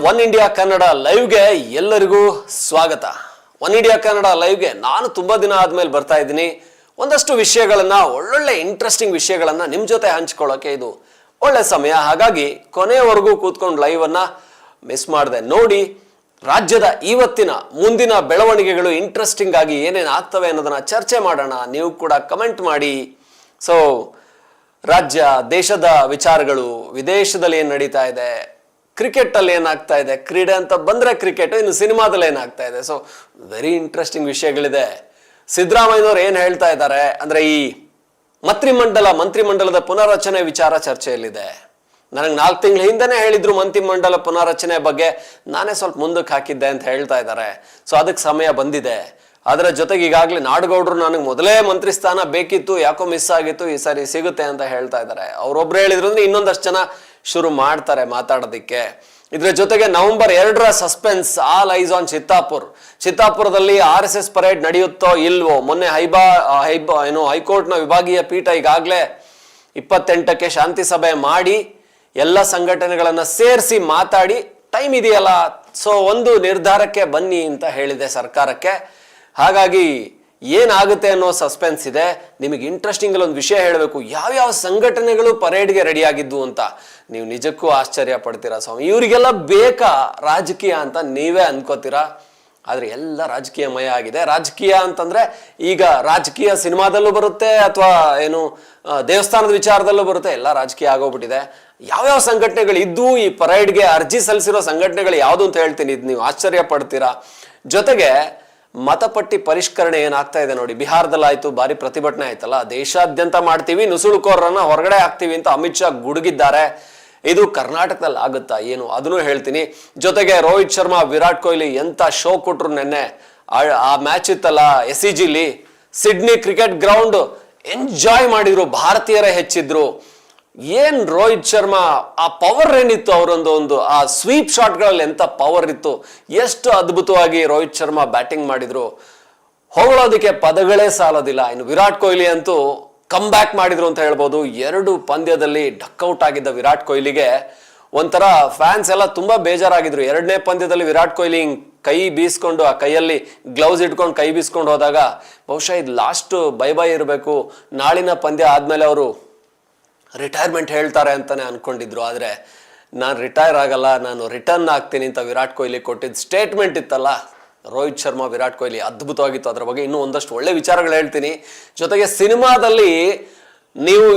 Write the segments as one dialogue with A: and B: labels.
A: One India Kannada ಲೈವ್ಗೆ ಎಲ್ಲರಿಗೂ ಸ್ವಾಗತ. One India Kannada ಲೈವ್ಗೆ ನಾನು ತುಂಬಾ ದಿನ ಆದ್ಮೇಲೆ ಬರ್ತಾ ಇದ್ದೀನಿ. ಒಂದಷ್ಟು ವಿಷಯಗಳನ್ನ, ಒಳ್ಳೊಳ್ಳೆ ಇಂಟ್ರೆಸ್ಟಿಂಗ್ ವಿಷಯಗಳನ್ನ ನಿಮ್ಮ ಜೊತೆ ಹಂಚ್ಕೊಳ್ಳೋಕೆ ಇದು ಒಳ್ಳೆ ಸಮಯ. ಹಾಗಾಗಿ ಕೊನೆಯವರೆಗೂ ಕೂತ್ಕೊಂಡು ಲೈವ್ ಅನ್ನ ಮಿಸ್ ಮಾಡಿದೆ. ನೋಡಿ, ರಾಜ್ಯದ ಇವತ್ತಿನ, ಮುಂದಿನ ಬೆಳವಣಿಗೆಗಳು ಇಂಟ್ರೆಸ್ಟಿಂಗ್ ಆಗಿ ಏನೇನು ಆಗ್ತವೆ ಅನ್ನೋದನ್ನ ಚರ್ಚೆ ಮಾಡೋಣ. ನೀವು ಕೂಡ ಕಮೆಂಟ್ ಮಾಡಿ. ಸೊ ರಾಜ್ಯ, ದೇಶದ ವಿಚಾರಗಳು, ವಿದೇಶದಲ್ಲಿ ಏನು ನಡೀತಾ ಇದೆ? ಕ್ರಿಕೆಟ್ ಅಲ್ಲಿ ಏನಾಗ್ತಾ ಇದೆ? ಕ್ರೀಡೆ ಅಂತ ಬಂದ್ರೆ ಕ್ರಿಕೆಟ್, ಇನ್ನು ಸಿನಿಮಾದಲ್ಲಿ ಏನಾಗ್ತಾ ಇದೆ? ಸೊ ವೆರಿ ಇಂಟ್ರೆಸ್ಟಿಂಗ್ ವಿಷಯಗಳಿದೆ. ಸಿದ್ದರಾಮಯ್ಯನವ್ರು ಏನ್ ಹೇಳ್ತಾ ಇದ್ದಾರೆ ಅಂದ್ರೆ ಈ ಮಂತ್ರಿಮಂಡಲ, ಮಂತ್ರಿಮಂಡಲದ ಪುನರ್ರಚನೆ ವಿಚಾರ ಚರ್ಚೆಯಲ್ಲಿದೆ. ನನಗೆ ನಾಲ್ಕು ತಿಂಗಳ ಹಿಂದೆನೇ ಹೇಳಿದ್ರು ಮಂತ್ರಿಮಂಡಲ ಪುನರ್ರಚನೆ ಬಗ್ಗೆ. ನಾನೇ ಸ್ವಲ್ಪ ಮುಂದಕ್ಕೆ ಹಾಕಿದ್ದೆ ಅಂತ ಹೇಳ್ತಾ ಇದ್ದಾರೆ. ಸೊ ಅದಕ್ಕೆ ಸಮಯ ಬಂದಿದೆ. ಅದರ ಜೊತೆಗೆ ಈಗಾಗಲೇ ನಾಡಗೌಡರು ನನಗೆ ಮೊದಲೇ ಮಂತ್ರಿ ಸ್ಥಾನ ಬೇಕಿತ್ತು, ಯಾಕೋ ಮಿಸ್ ಆಗಿತ್ತು, ಈ ಸಾರಿ ಸಿಗುತ್ತೆ ಅಂತ ಹೇಳ್ತಾ ಇದ್ದಾರೆ. ಅವರೊಬ್ರು ಹೇಳಿದ್ರು ಅಂದ್ರೆ ಇನ್ನೊಂದಷ್ಟು ಜನ ಶುರು ಮಾಡ್ತಾರೆ ಮಾತಾಡೋದಕ್ಕೆ. ಇದರ ಜೊತೆಗೆ ನವೆಂಬರ್ ಎರಡರ suspense all eyes on Chittapur. ಚಿತ್ತಾಪುರದಲ್ಲಿ R S S parade ನಡೆಯುತ್ತೋ ಇಲ್ವೋ? ಮೊನ್ನೆ ಹೈಬಾ ಹೈಬಾ, ಏನು, ಹೈಕೋರ್ಟ್ನ ವಿಭಾಗೀಯ ಪೀಠ ಈಗಾಗಲೇ ಇಪ್ಪತ್ತೆಂಟಕ್ಕೆ ಶಾಂತಿ ಸಭೆ ಮಾಡಿ, ಎಲ್ಲ ಸಂಘಟನೆಗಳನ್ನು ಸೇರಿಸಿ ಮಾತಾಡಿ, ಟೈಮ್ ಇದೆಯಲ್ಲ, ಸೊ ಒಂದು ನಿರ್ಧಾರಕ್ಕೆ ಬನ್ನಿ ಅಂತ ಹೇಳಿದೆ ಸರ್ಕಾರಕ್ಕೆ. ಹಾಗಾಗಿ ಏನಾಗುತ್ತೆ ಅನ್ನೋ ಸಸ್ಪೆನ್ಸ್ ಇದೆ. ನಿಮಗೆ ಇಂಟ್ರೆಸ್ಟಿಂಗ್ ಒಂದು ವಿಷಯ ಹೇಳಬೇಕು. ಯಾವ್ಯಾವ ಸಂಘಟನೆಗಳು ಪರೇಡ್ಗೆ ರೆಡಿಯಾಗಿದ್ದು ಅಂತ. ನೀವು ನಿಜಕ್ಕೂ ಆಶ್ಚರ್ಯ ಪಡ್ತೀರಾ ಸ್ವಾಮಿ? ಇವರಿಗೆಲ್ಲ ಬೇಕಾ ರಾಜಕೀಯ ಅಂತ ನೀವೇ ಅನ್ಕೋತೀರಾ? ಆದರೆ ಎಲ್ಲ ರಾಜಕೀಯಮಯ ಆಗಿದೆ. ರಾಜಕೀಯ ಅಂತಂದ್ರೆ ಈಗ ರಾಜಕೀಯ ಸಿನಿಮಾದಲ್ಲೂ ಬರುತ್ತೆ ಅಥವಾ ಏನು ದೇವಸ್ಥಾನದ ವಿಚಾರದಲ್ಲೂ ಬರುತ್ತೆ. ಎಲ್ಲ ರಾಜಕೀಯ ಆಗೋಗ್ಬಿಟ್ಟಿದೆ. ಯಾವ್ಯಾವ ಸಂಘಟನೆಗಳು ಇದ್ದು ಈ ಪರೇಡ್ಗೆ ಅರ್ಜಿ ಸಲ್ಲಿಸಿರೋ ಸಂಘಟನೆಗಳು ಯಾವುದು ಅಂತ ಹೇಳ್ತೀನಿ. ಇದು ನೀವು ಆಶ್ಚರ್ಯ ಪಡ್ತೀರಾ? ಜೊತೆಗೆ ಮತಪಟ್ಟಿ ಪರಿಷ್ಕರಣೆ ಏನಾಗ್ತಾ ಇದೆ ನೋಡಿ ಬಿಹಾರದಲ್ಲಿ ಆಯ್ತು ಭಾರಿ ಪ್ರತಿಭಟನೆ ಆಯ್ತಲ್ಲ, ದೇಶಾದ್ಯಂತ ಮಾಡ್ತೀವಿ ನುಸುಳುಕೋರನ್ನ ಹೊರಗಡೆ ಹಾಕ್ತೀವಿ ಅಂತ ಅಮಿತ್ ಶಾ ಗುಡುಗಿದ್ದಾರೆ. ಇದು ಕರ್ನಾಟಕದಲ್ಲಿ ಆಗುತ್ತಾ ಏನು? ಅದನ್ನು ಹೇಳ್ತೀನಿ. ಜೊತೆಗೆ ರೋಹಿತ್ ಶರ್ಮಾ, ವಿರಾಟ್ ಕೊಹ್ಲಿ ಎಂತ ಶೋ ಕೊಟ್ರು ನೆನ್ನೆ. ಆ- ಆ ಮ್ಯಾಚ್ ಇತ್ತಲ್ಲ ಎಸ್ ಸಿ ಜಿಲಿ ಸಿಡ್ನಿ ಕ್ರಿಕೆಟ್ ಗ್ರೌಂಡ್ ಎಂಜಾಯ್ ಮಾಡಿದ್ರು, ಭಾರತೀಯರೇ ಹೆಚ್ಚಿದ್ರು. ಏನ್ ರೋಹಿತ್ ಶರ್ಮಾ, ಆ ಪವರ್ ಏನಿತ್ತು ಅವರೊಂದು ಒಂದು, ಆ ಸ್ವೀಪ್ ಶಾಟ್ಗಳಲ್ಲಿ ಎಂತ ಪವರ್ ಇತ್ತು? ಎಷ್ಟು ಅದ್ಭುತವಾಗಿ ರೋಹಿತ್ ಶರ್ಮಾ ಬ್ಯಾಟಿಂಗ್ ಮಾಡಿದ್ರು? ಹೊಗಳೋದಕ್ಕೆ ಪದಗಳೇ ಸಾಲೋದಿಲ್ಲ. ಇನ್ನು ವಿರಾಟ್ ಕೊಹ್ಲಿ ಅಂತೂ ಕಮ್ ಬ್ಯಾಕ್ ಮಾಡಿದ್ರು ಅಂತ ಹೇಳ್ಬೋದು. ಎರಡು ಪಂದ್ಯದಲ್ಲಿ ಡಕ್ಔಟ್ ಆಗಿದ್ದ ವಿರಾಟ್ ಕೊಹ್ಲಿಗೆ. ಒಂಥರ ಫ್ಯಾನ್ಸ್ ಎಲ್ಲ ತುಂಬಾ ಬೇಜಾರಾಗಿದ್ರು. ಎರಡನೇ ಪಂದ್ಯದಲ್ಲಿ ವಿರಾಟ್ ಕೊಹ್ಲಿ ಕೈ ಬೀಸ್ಕೊಂಡು, ಆ ಕೈಯಲ್ಲಿ ಗ್ಲೌಸ್ ಇಟ್ಕೊಂಡು, ಕೈ ಬೀಸ್ಕೊಂಡು ಹೋದಾಗ ಬಹುಶಃ ಇದು ಲಾಸ್ಟ್ ಬೈ ಬೈ ಇರಬೇಕು. ನಾಳಿನ ಪಂದ್ಯ ಆದ್ಮೇಲೆ ಅವರು ರಿಟೈರ್ಮೆಂಟ್ ಹೇಳ್ತಾರೆ ಅಂತಲೇ ಅನ್ಕೊಂಡಿದ್ರು. ಆದರೆ ನಾನು ರಿಟೈರ್ ಆಗಲ್ಲ, ನಾನು ರಿಟರ್ನ್ ಆಗ್ತೀನಿ ಅಂತ ವಿರಾಟ್ ಕೊಹ್ಲಿ ಕೊಟ್ಟಿದ್ದ ಸ್ಟೇಟ್ಮೆಂಟ್ ಇತ್ತಲ್ಲ? ರೋಹಿತ್ ಶರ್ಮಾ, ವಿರಾಟ್ ಕೊಹ್ಲಿ ಅದ್ಭುತವಾಗಿತ್ತು ಅದರ ಬಗ್ಗೆ. ಇನ್ನೂ ಒಂದಷ್ಟು ಒಳ್ಳೆ ವಿಚಾರಗಳು ಹೇಳ್ತೀನಿ. ಜೊತೆಗೆ ಸಿನಿಮಾದಲ್ಲಿ ನೀವು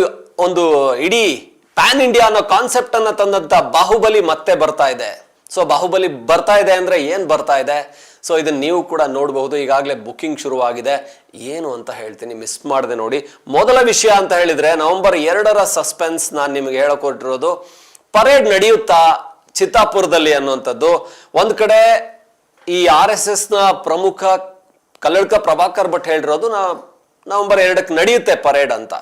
A: ಒಂದು ಇಡೀ ಪ್ಯಾನ್ ಇಂಡಿಯಾ ಅನ್ನೋ ಕಾನ್ಸೆಪ್ಟ್ ಅನ್ನ ತಂದಂತ ಬಾಹುಬಲಿ ಮತ್ತೆ ಬರ್ತಾ ಇದೆ. ಸೊ ಬಾಹುಬಲಿ ಬರ್ತಾ ಇದೆ ಅಂದ್ರೆ ಏನ್ ಬರ್ತಾ ಇದೆ? ಸೊ ಇದನ್ನು ನೀವು ಕೂಡ ನೋಡಬಹುದು. ಈಗಾಗಲೇ ಬುಕಿಂಗ್ ಶುರುವಾಗಿದೆ. ಏನು ಅಂತ ಹೇಳ್ತೀನಿ ಮಿಸ್ ಮಾಡದೆ ನೋಡಿ. ಮೊದಲ ವಿಷಯ ಅಂತ ಹೇಳಿದರೆ, ನವೆಂಬರ್ ಎರಡರ ಸಸ್ಪೆನ್ಸ್ ನಾನು ನಿಮಗೆ ಹೇಳಿಕೊಟ್ಟಿರೋದು ಪರೇಡ್ ನಡೆಯುತ್ತಾ ಚಿತ್ತಾಪುರದಲ್ಲಿ ಅನ್ನುವಂಥದ್ದು. ಒಂದು ಕಡೆ ಈ ಆರ್ ಎಸ್ ಎಸ್ನ ಪ್ರಮುಖ ಕಲ್ಲಡ್ಕ ಪ್ರಭಾಕರ್ ಭಟ್ ಹೇಳಿರೋದು, ನಾ, ನವೆಂಬರ್ ಎರಡಕ್ಕೆ ನಡೆಯುತ್ತೆ ಪರೇಡ್ ಅಂತ.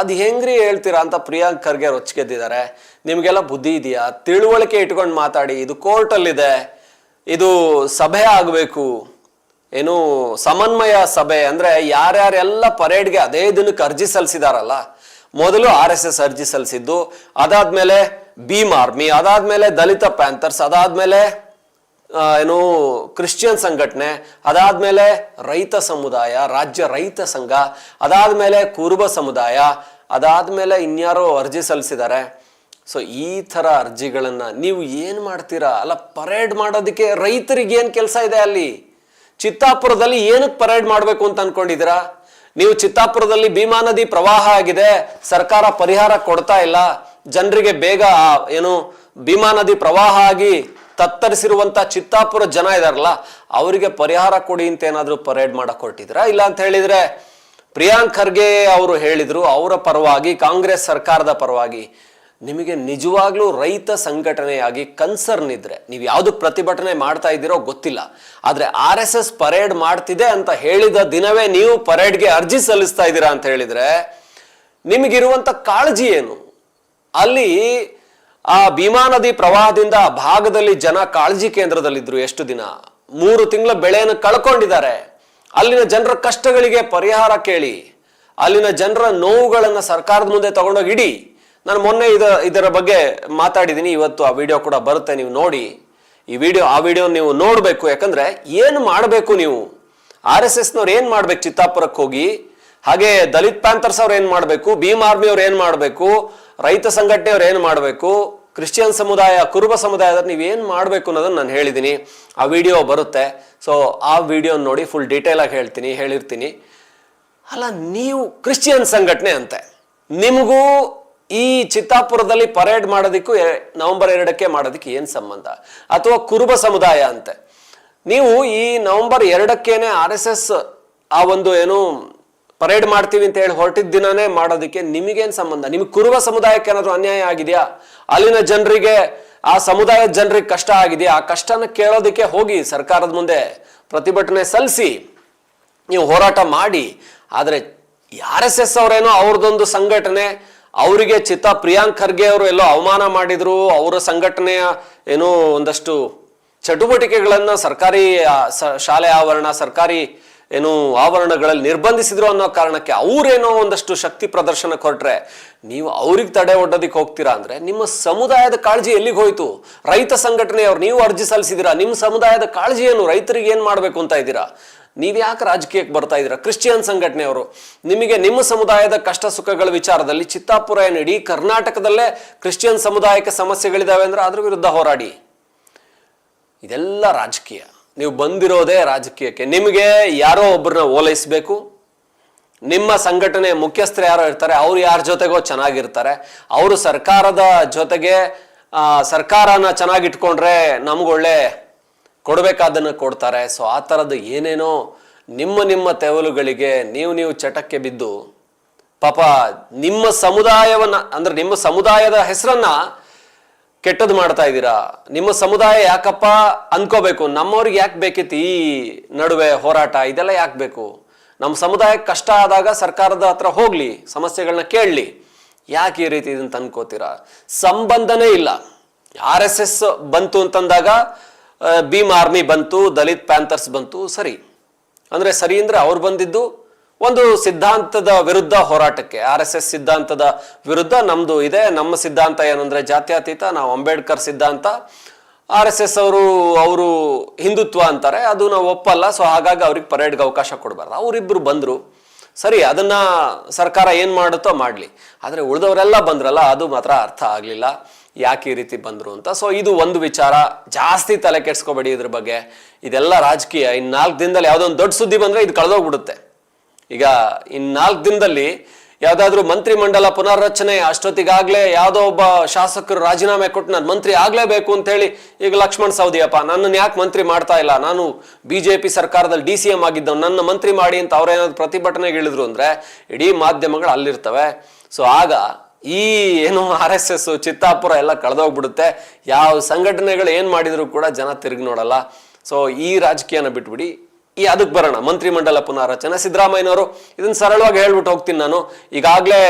A: ಅದು ಹೆಂಗ್ರಿ ಹೇಳ್ತೀರಾ ಅಂತ ಪ್ರಿಯಾಂಕ್ ಖರ್ಗೆ ರೊಚ್ಚಿಗೆದ್ದಿದ್ದಾರೆ ನಿಮಗೆಲ್ಲ ಬುದ್ಧಿ ಇದೆಯಾ? ತಿಳುವಳಿಕೆ ಇಟ್ಕೊಂಡು ಮಾತಾಡಿ. ಇದು ಕೋರ್ಟಲ್ಲಿದೆ ಇದು ಸಭೆ ಆಗಬೇಕು. ಏನು ಸಮನ್ವಯ ಸಭೆ ಅಂದ್ರೆ ಯಾರ್ಯಾರೆಲ್ಲ ಪರೇಡ್ಗೆ ಅದೇ ದಿನಕ್ಕೆ ಅರ್ಜಿ ಸಲ್ಲಿಸಿದಾರಲ್ಲ, ಮೊದಲು ಆರ್ ಎಸ್ ಎಸ್ ಅರ್ಜಿ ಸಲ್ಲಿಸಿದ್ದು, ಅದಾದ್ಮೇಲೆ ಭೀಮ್ ಆರ್ಮಿ, ಅದಾದ್ಮೇಲೆ ದಲಿತ ಪ್ಯಾಂಥರ್ಸ್, ಅದಾದ್ಮೇಲೆ ಏನು ಕ್ರಿಶ್ಚಿಯನ್ ಸಂಘಟನೆ, ಅದಾದ್ಮೇಲೆ ರೈತ ಸಮುದಾಯ, ರಾಜ್ಯ ರೈತ ಸಂಘ, ಅದಾದ್ಮೇಲೆ ಕುರುಬ ಸಮುದಾಯ, ಅದಾದ್ಮೇಲೆ ಇನ್ಯಾರೋ ಅರ್ಜಿ ಸಲ್ಲಿಸಿದ್ದಾರೆ. ಸೊ ಈ ತರ ಅರ್ಜಿಗಳನ್ನ ನೀವು ಏನು ಮಾಡ್ತೀರಾ? ಅಲ್ಲ ಪರೇಡ್ ಮಾಡೋದಕ್ಕೆ ರೈತರಿಗೆ ಏನು ಕೆಲಸ ಇದೆ ಅಲ್ಲಿ? ಚಿತ್ತಾಪುರದಲ್ಲಿ ಏನಕ್ಕೆ ಪರೇಡ್ ಮಾಡಬೇಕು ಅಂತ ಅನ್ಕೊಂಡಿದ್ದೀರಾ? ನೀವು ಚಿತ್ತಾಪುರದಲ್ಲಿ ಭೀಮಾ ನದಿ ಪ್ರವಾಹ ಆಗಿದೆ, ಸರ್ಕಾರ ಪರಿಹಾರ ಕೊಡ್ತಾ ಇಲ್ಲ, ಜನರಿಗೆ ಬೇಗ ಏನು, ಭೀಮಾ ನದಿ ಪ್ರವಾಹ ಆಗಿ ತತ್ತರಿಸಿರುವಂತ ಚಿತ್ತಾಪುರ ಜನ ಇದಾರಲ್ಲ, ಅವರಿಗೆ ಪರಿಹಾರ ಕೊಡಿ ಅಂತ ಏನಾದರೂ ಪರೇಡ್ ಮಾಡಕ್ ಇಲ್ಲ ಅಂತ ಹೇಳಿದ್ರೆ ಪ್ರಿಯಾಂಕ್ ಖರ್ಗೆ ಅವರು ಹೇಳಿದರು, ಅವರ ಪರವಾಗಿ, ಕಾಂಗ್ರೆಸ್ ಸರ್ಕಾರದ ಪರವಾಗಿ. ನಿಮಗೆ ನಿಜವಾಗ್ಲೂ ರೈತ ಸಂಘಟನೆಯಾಗಿ ಕನ್ಸರ್ನ್ ಇದ್ರೆ ನೀವು ಯಾವುದು ಪ್ರತಿಭಟನೆ ಮಾಡ್ತಾ ಇದ್ದೀರೋ ಗೊತ್ತಿಲ್ಲ. ಆದರೆ ಆರ್ ಎಸ್ ಎಸ್ ಪರೇಡ್ ಮಾಡ್ತಿದೆ ಅಂತ ಹೇಳಿದ ದಿನವೇ ನೀವು ಪರೇಡ್ಗೆ ಅರ್ಜಿ ಸಲ್ಲಿಸ್ತಾ ಇದ್ದೀರಾ ಅಂತ ಹೇಳಿದರೆ ನಿಮಗಿರುವಂಥ ಕಾಳಜಿ ಏನು? ಅಲ್ಲಿ ಆ ಭೀಮಾ ನದಿ ಪ್ರವಾಹದಿಂದ ಆ ಭಾಗದಲ್ಲಿ ಜನ ಕಾಳಜಿ ಕೇಂದ್ರದಲ್ಲಿದ್ದರು ಎಷ್ಟು ದಿನ? ಮೂರು ತಿಂಗಳ ಬೆಳೆಯನ್ನು ಕಳ್ಕೊಂಡಿದ್ದಾರೆ. ಅಲ್ಲಿನ ಜನರ ಕಷ್ಟಗಳಿಗೆ ಪರಿಹಾರ ಕೇಳಿ. ಅಲ್ಲಿನ ಜನರ ನೋವುಗಳನ್ನು ಸರ್ಕಾರದ ಮುಂದೆ ತಗೊಂಡೋಗಿ ಇಡಿ. ನಾನು ಮೊನ್ನೆ ಇದ ಇದರ ಬಗ್ಗೆ ಮಾತಾಡಿದ್ದೀನಿ ಇವತ್ತು ಆ ವಿಡಿಯೋ ಕೂಡ ಬರುತ್ತೆ, ನೀವು ನೋಡಿ. ಈ ವಿಡಿಯೋ ಆ ವಿಡಿಯೋ ನೀವು ನೋಡಬೇಕು, ಯಾಕಂದ್ರೆ ಏನು ಮಾಡಬೇಕು ನೀವು? ಆರ್ ಎಸ್ ಎಸ್ನವ್ರು ಏನು ಮಾಡ್ಬೇಕು ಚಿತ್ತಾಪುರಕ್ಕೆ ಹೋಗಿ? ಹಾಗೆ ದಲಿತ್ ಪ್ಯಾಂಥರ್ಸ್ ಅವ್ರು ಏನು ಮಾಡಬೇಕು? ಭೀಮ್ ಆರ್ಮಿ ಅವ್ರು ಏನು ಮಾಡಬೇಕು? ರೈತ ಸಂಘಟನೆಯವ್ರು ಏನು ಮಾಡಬೇಕು? ಕ್ರಿಶ್ಚಿಯನ್ ಸಮುದಾಯ, ಕುರುಬ ಸಮುದಾಯದ ನೀವೇನು ಮಾಡಬೇಕು ಅನ್ನೋದನ್ನು ನಾನು ಹೇಳಿದ್ದೀನಿ ಆ ವಿಡಿಯೋ ಬರುತ್ತೆ. ಸೊ ಆ ವಿಡಿಯೋ ನೋಡಿ ಫುಲ್ ಡೀಟೇಲ್ ಆಗಿ ಹೇಳ್ತೀನಿ, ಹೇಳಿರ್ತೀನಿ. ಅಲ್ಲ, ನೀವು ಕ್ರಿಶ್ಚಿಯನ್ ಸಂಘಟನೆ ಅಂತೆ. ನಿಮಗೂ ಈ ಚಿತ್ತಾಪುರದಲ್ಲಿ ಪರೇಡ್ ಮಾಡೋದಕ್ಕೂ ನವೆಂಬರ್ ಎರಡಕ್ಕೆ ಮಾಡೋದಕ್ಕೆ ಏನು ಸಂಬಂಧ? ಅಥವಾ ಕುರುಬ ಸಮುದಾಯ ಅಂತೆ. ನೀವು ಈ ನವೆಂಬರ್ ಎರಡಕ್ಕೇನೆ ಆರ್ ಎಸ್ ಎಸ್ ಆ ಒಂದು ಏನು ಪರೇಡ್ ಮಾಡ್ತೀವಿ ಅಂತ ಹೇಳಿ ಹೊರಟಿದ್ದ ದಿನನೇ ಮಾಡೋದಕ್ಕೆ ನಿಮಗೇನು ಸಂಬಂಧ? ನಿಮಗೆ ಕುರುಬ ಸಮುದಾಯಕ್ಕೆ ಏನಾದರೂ ಅನ್ಯಾಯ ಆಗಿದೆಯಾ? ಅಲ್ಲಿನ ಜನರಿಗೆ, ಆ ಸಮುದಾಯದ ಜನರಿಗೆ ಕಷ್ಟ ಆಗಿದೆಯಾ? ಆ ಕಷ್ಟನ ಕೇಳೋದಕ್ಕೆ ಹೋಗಿ ಸರ್ಕಾರದ ಮುಂದೆ ಪ್ರತಿಭಟನೆ ಸಲ್ಲಿಸಿ, ನೀವು ಹೋರಾಟ ಮಾಡಿ. ಆದರೆ ಆರ್ ಎಸ್ ಎಸ್ ಅವರೇನೋ ಅವ್ರದ್ದೊಂದು ಸಂಘಟನೆ ಅವರಿಗೆ ಚಿತ್ತ ಪ್ರಿಯಾಂಕ್ ಖರ್ಗೆ ಅವರು ಎಲ್ಲೋ ಅವಮಾನ ಮಾಡಿದ್ರು, ಅವರ ಸಂಘಟನೆಯ ಏನು ಒಂದಷ್ಟು ಚಟುವಟಿಕೆಗಳನ್ನ ಸರ್ಕಾರಿ ಶಾಲೆ ಆವರಣ, ಸರ್ಕಾರಿ ಏನು ಆವರಣಗಳಲ್ಲಿ ನಿರ್ಬಂಧಿಸಿದ್ರು ಅನ್ನೋ ಕಾರಣಕ್ಕೆ ಅವರೇನೋ ಒಂದಷ್ಟು ಶಕ್ತಿ ಪ್ರದರ್ಶನ ಕೊಟ್ರೆ ನೀವು ಅವ್ರಿಗೆ ತಡೆ ಒಡ್ಡೋದಿಕ್ಕೆ ಹೋಗ್ತೀರಾ ಅಂದ್ರೆ ನಿಮ್ಮ ಸಮುದಾಯದ ಕಾಳಜಿ ಎಲ್ಲಿಗೆ ಹೋಯ್ತು? ರೈತ ಸಂಘಟನೆಯವ್ರು ನೀವು ಅರ್ಜಿ ಸಲ್ಲಿಸಿದಿರಾ? ನಿಮ್ಮ ಸಮುದಾಯದ ಕಾಳಜಿ ಏನು ರೈತರಿಗೆ ಏನು ಮಾಡಬೇಕು ಅಂತ ಇದ್ದೀರಾ? ನೀವು ಯಾಕೆ ರಾಜಕೀಯಕ್ಕೆ ಬರ್ತಾ ಇದ್ದೀರಾ? ಕ್ರಿಶ್ಚಿಯನ್ ಸಂಘಟನೆಯವರು. ನಿಮಗೆ ನಿಮ್ಮ ಸಮುದಾಯದ ಕಷ್ಟ ಸುಖಗಳ ವಿಚಾರದಲ್ಲಿ ಚಿತ್ತಾಪುರ ಏನು ಕರ್ನಾಟಕದಲ್ಲೇ ಕ್ರಿಶ್ಚಿಯನ್ ಸಮುದಾಯಕ್ಕೆ ಸಮಸ್ಯೆಗಳಿದಾವೆ ಅಂದ್ರೆ ಅದ್ರ ವಿರುದ್ಧ ಹೋರಾಡಿ. ಇದೆಲ್ಲ ರಾಜಕೀಯ. ನೀವು ಬಂದಿರೋದೇ ರಾಜಕೀಯಕ್ಕೆ. ನಿಮಗೆ ಯಾರೋ ಒಬ್ಬರನ್ನ ಓಲೈಸಬೇಕು. ನಿಮ್ಮ ಸಂಘಟನೆ ಮುಖ್ಯಸ್ಥರು ಯಾರೋ ಇರ್ತಾರೆ, ಅವ್ರು ಯಾರ ಜೊತೆಗೋ ಚೆನ್ನಾಗಿರ್ತಾರೆ. ಅವರು ಸರ್ಕಾರದ ಜೊತೆಗೆ ಸರ್ಕಾರನ ಚೆನ್ನಾಗಿಟ್ಕೊಂಡ್ರೆ ನಮ್ಗೊಳ್ಳೆ ಕೊಡಬೇಕಾದನ್ನು ಕೊಡ್ತಾರೆ. ಸೊ ಆ ಥರದ್ದು ಏನೇನೋ ನಿಮ್ಮ ನಿಮ್ಮ ತೆವಲುಗಳಿಗೆ ನೀವು ನೀವು ಚಟಕ್ಕೆ ಬಿದ್ದು, ಪಾಪ ನಿಮ್ಮ ಸಮುದಾಯವನ್ನು, ಅಂದ್ರೆ ನಿಮ್ಮ ಸಮುದಾಯದ ಹೆಸರನ್ನ ಕೆಟ್ಟದ್ದು ಮಾಡ್ತಾ ಇದ್ದೀರಾ? ನಿಮ್ಮ ಸಮುದಾಯ ಯಾಕಪ್ಪ ಅಂದ್ಕೋಬೇಕು ನಮ್ಮವ್ರಿಗೆ ಯಾಕೆ ಬೇಕಿತ್ತು ಈ ನಡುವೆ ಹೋರಾಟ? ಇದೆಲ್ಲ ಯಾಕೆ ಬೇಕು? ನಮ್ಮ ಸಮುದಾಯಕ್ಕೆ ಕಷ್ಟ ಆದಾಗ ಸರ್ಕಾರದ ಹತ್ರ ಹೋಗಲಿ ಸಮಸ್ಯೆಗಳನ್ನ ಕೇಳಲಿ. ಯಾಕೆ ಈ ರೀತಿ ಇದನ್ನು ತಂದ್ಕೋತೀರಾ? ಸಂಬಂಧನೇ ಇಲ್ಲ. ಆರ್ ಎಸ್ ಎಸ್ ಬಂತು ಅಂತಂದಾಗ ಭೀಮ್ ಆರ್ಮಿ ಬಂತು, ದಲಿತ್ ಪ್ಯಾಂಥರ್ಸ್ ಬಂತು, ಸರಿ. ಅಂದರೆ ಸರಿ ಅಂದರೆ ಅವ್ರು ಬಂದಿದ್ದು ಒಂದು ಸಿದ್ಧಾಂತದ ವಿರುದ್ಧ ಹೋರಾಟಕ್ಕೆ. ಆರ್ ಎಸ್ ಎಸ್ ಸಿದ್ಧಾಂತದ ವಿರುದ್ಧ ನಮ್ಮದು ಇದೆ. ನಮ್ಮ ಸಿದ್ಧಾಂತ ಏನಂದರೆ ಜಾತ್ಯತೀತ, ನಾವು ಅಂಬೇಡ್ಕರ್ ಸಿದ್ಧಾಂತ. ಆರ್ ಎಸ್ ಎಸ್ ಅವರು ಅವರು ಹಿಂದುತ್ವ ಅಂತಾರೆ, ಅದು ನಾವು ಒಪ್ಪಲ್ಲ, ಸೊ ಹಾಗಾಗಿ ಅವ್ರಿಗೆ ಪರೇಡ್ಗೆ ಅವಕಾಶ ಕೊಡಬಾರ್ದು. ಅವರಿಬ್ಬರು ಬಂದರು. ಸರಿ, ಅದನ್ನ ಸರ್ಕಾರ ಏನು ಮಾಡುತ್ತೋ ಮಾಡಲಿ. ಆದರೆ ಉಳಿದವರೆಲ್ಲ ಬಂದ್ರಲ್ಲ, ಅದು ಮಾತ್ರ ಅರ್ಥ ಆಗ್ಲಿಲ್ಲ. ಯಾಕೆ ಈ ರೀತಿ ಬಂದರು ಅಂತ. ಸೊ ಇದು ಒಂದು ವಿಚಾರ. ಜಾಸ್ತಿ ತಲೆ ಕೆಡ್ಸ್ಕೋಬೇಡಿ ಇದ್ರ ಬಗ್ಗೆ. ಇದೆಲ್ಲ ರಾಜಕೀಯ. ಇನ್ನು ನಾಲ್ಕು ದಿನದಲ್ಲಿ ಯಾವುದೋ ಒಂದು ದೊಡ್ಡ ಸುದ್ದಿ ಬಂದ್ರೆ ಇದು ಕಳೆದೋಗ್ಬಿಡುತ್ತೆ. ಈಗ ಇನ್ನು ನಾಲ್ಕು ದಿನದಲ್ಲಿ ಯಾವುದಾದ್ರೂ ಮಂತ್ರಿ ಮಂಡಲ ಪುನರ್ರಚನೆ, ಅಷ್ಟೊತ್ತಿಗಾಗ್ಲೇ ಯಾವ್ದೋ ಒಬ್ಬ ಶಾಸಕರು ರಾಜೀನಾಮೆ ಕೊಟ್ಟು ನಾನು ಮಂತ್ರಿ ಆಗಲೇಬೇಕು ಅಂತ ಹೇಳಿ ಈಗ ಲಕ್ಷ್ಮಣ್ ಸವದಿಯಪ್ಪ, ನನ್ನನ್ನು ಯಾಕೆ ಮಂತ್ರಿ ಮಾಡ್ತಾ ಇಲ್ಲ? ನಾನು ಬಿಜೆಪಿ ಸರ್ಕಾರದಲ್ಲಿ ಡಿ ಸಿ ಎಂ ಆಗಿದ್ದವ್ ನನ್ನ ಮಂತ್ರಿ ಮಾಡಿ ಅಂತ ಅವ್ರೇನಾದ್ರು ಪ್ರತಿಭಟನೆಗೆ ಇಳಿದ್ರು ಅಂದ್ರೆ ಇಡೀ ಮಾಧ್ಯಮಗಳು ಅಲ್ಲಿರ್ತವೆ. ಸೊ ಆಗ ಈ ಏನು ಆರ್ ಎಸ್ ಎಸ್, ಚಿತ್ತಾಪುರ ಎಲ್ಲ ಕಳೆದೋಗ್ಬಿಡುತ್ತೆ. ಯಾವ ಸಂಘಟನೆಗಳು ಏನು ಮಾಡಿದರೂ ಕೂಡ ಜನ ತಿರುಗಿ ನೋಡಲ್ಲ. ಸೊ ಈ ರಾಜಕೀಯನ ಬಿಟ್ಬಿಡಿ. ಈ ಅದಕ್ಕೆ ಬರೋಣ. ಮಂತ್ರಿಮಂಡಲ ಪುನಾರಚನೆ. ಸಿದ್ದರಾಮಯ್ಯನವರು ಇದನ್ನ ಸರಳವಾಗಿ ಹೇಳ್ಬಿಟ್ಟು ಹೋಗ್ತೀನಿ ನಾನು. ಈಗಾಗಲೇ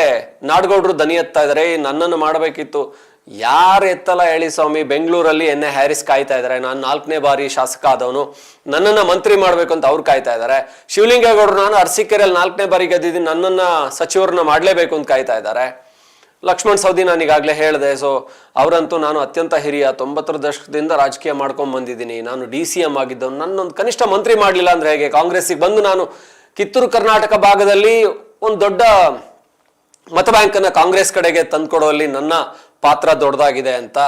A: ನಾಡಗೌಡರು ದನಿ ಎತ್ತಾ ಇದ್ದಾರೆ ನನ್ನನ್ನು ಮಾಡಬೇಕಿತ್ತು. ಯಾರು ಎತ್ತಲ್ಲ ಹೇಳಿ ಸ್ವಾಮಿ? ಬೆಂಗಳೂರಲ್ಲಿ ಎನ್ನೆ ಹ್ಯಾರಿಸ್ ಕಾಯ್ತಾ ಇದ್ದಾರೆ ನಾನು ನಾಲ್ಕನೇ ಬಾರಿ ಶಾಸಕ ಆದವನು. ನನ್ನನ್ನು ಮಂತ್ರಿ ಮಾಡಬೇಕು ಅಂತ ಅವ್ರು ಕಾಯ್ತಾ ಇದ್ದಾರೆ ಶಿವಲಿಂಗೇಗೌಡರು ನಾನು ಅರಸೀಕೆರೆಯಲ್ಲಿ ನಾಲ್ಕನೇ ಬಾರಿ ಗೆದ್ದಿದ್ದೀನಿ. ನನ್ನನ್ನು ಸಚಿವರನ್ನ ಮಾಡಲೇಬೇಕು ಅಂತ ಕಾಯ್ತಾ ಇದ್ದಾರೆ ಲಕ್ಷ್ಮಣ್ ಸವದಿ ನಾನು ಈಗಾಗಲೇ ಹೇಳಿದೆ ಸೊ ಅವರಂತೂ ನಾನು ಅತ್ಯಂತ ಹಿರಿಯ, ತೊಂಬತ್ತರ ದಶಕದಿಂದ ರಾಜಕೀಯ ಮಾಡ್ಕೊಂಡು ಬಂದಿದ್ದೀನಿ. ನಾನು ಡಿ ಸಿ ಎಂ ಆಗಿದ್ದವನು. ನನ್ನೊಂದು ಕನಿಷ್ಠ ಮಂತ್ರಿ ಮಾಡಲಿಲ್ಲ ಅಂದರೆ ಹೇಗೆ? ಕಾಂಗ್ರೆಸ್ಸಿಗೆ ಬಂದು ನಾನು ಕಿತ್ತೂರು ಕರ್ನಾಟಕ ಭಾಗದಲ್ಲಿ ಒಂದು ದೊಡ್ಡ ಮತ ಬ್ಯಾಂಕನ್ನ ಕಾಂಗ್ರೆಸ್ ಕಡೆಗೆ ತಂದುಕೊಡೋಲ್ಲಿ ನನ್ನ ಪಾತ್ರ ದೊಡ್ಡದಾಗಿದೆ ಅಂತ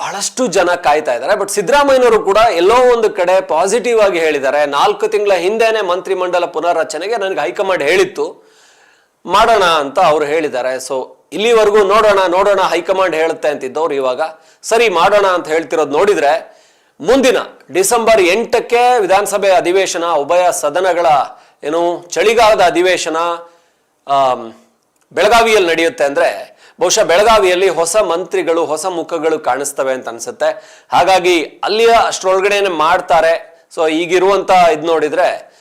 A: ಬಹಳಷ್ಟು ಜನ ಕಾಯ್ತಾ ಇದ್ದಾರೆ. ಬಟ್ ಸಿದ್ದರಾಮಯ್ಯನವರು ಕೂಡ ಎಲ್ಲೋ ಒಂದು ಕಡೆ ಪಾಸಿಟಿವ್ ಆಗಿ ಹೇಳಿದ್ದಾರೆ. ನಾಲ್ಕು ತಿಂಗಳ ಹಿಂದೆನೆ ಮಂತ್ರಿಮಂಡಲ ಪುನರ್ರಚನೆಗೆ ನನಗೆ ಹೈಕಮಾಂಡ್ ಹೇಳಿತ್ತು. ಮಾಡೋಣ ಅಂತ ಅವ್ರು ಹೇಳಿದ್ದಾರೆ. ಸೊ ಇಲ್ಲಿವರೆಗೂ ನೋಡೋಣ ನೋಡೋಣ, ಹೈಕಮಾಂಡ್ ಹೇಳುತ್ತೆ ಅಂತಿದ್ದವ್ರು ಇವಾಗ. ಸರಿ, ಮಾಡೋಣ ಅಂತ ಹೇಳ್ತಿರೋದು ನೋಡಿದ್ರೆ, ಮುಂದಿನ ಡಿಸೆಂಬರ್ ಎಂಟಕ್ಕೆ ವಿಧಾನಸಭೆ ಅಧಿವೇಶನ, ಉಭಯ ಸದನಗಳ, ಏನು, ಚಳಿಗಾಲದ ಅಧಿವೇಶನ ಬೆಳಗಾವಿಯಲ್ಲಿ ನಡೆಯುತ್ತೆ ಅಂದ್ರೆ, ಬಹುಶಃ ಬೆಳಗಾವಿಯಲ್ಲಿ ಹೊಸ ಮಂತ್ರಿಗಳು, ಹೊಸ ಮುಖಗಳು ಕಾಣಿಸ್ತವೆ ಅಂತ ಅನ್ಸುತ್ತೆ. ಹಾಗಾಗಿ ಅಲ್ಲಿಯ ಅಷ್ಟರೊಳಗಡೆನೆ ಮಾಡ್ತಾರೆ. ಸೊ ಈಗಿರುವಂತ ಇದು ನೋಡಿದ್ರೆ,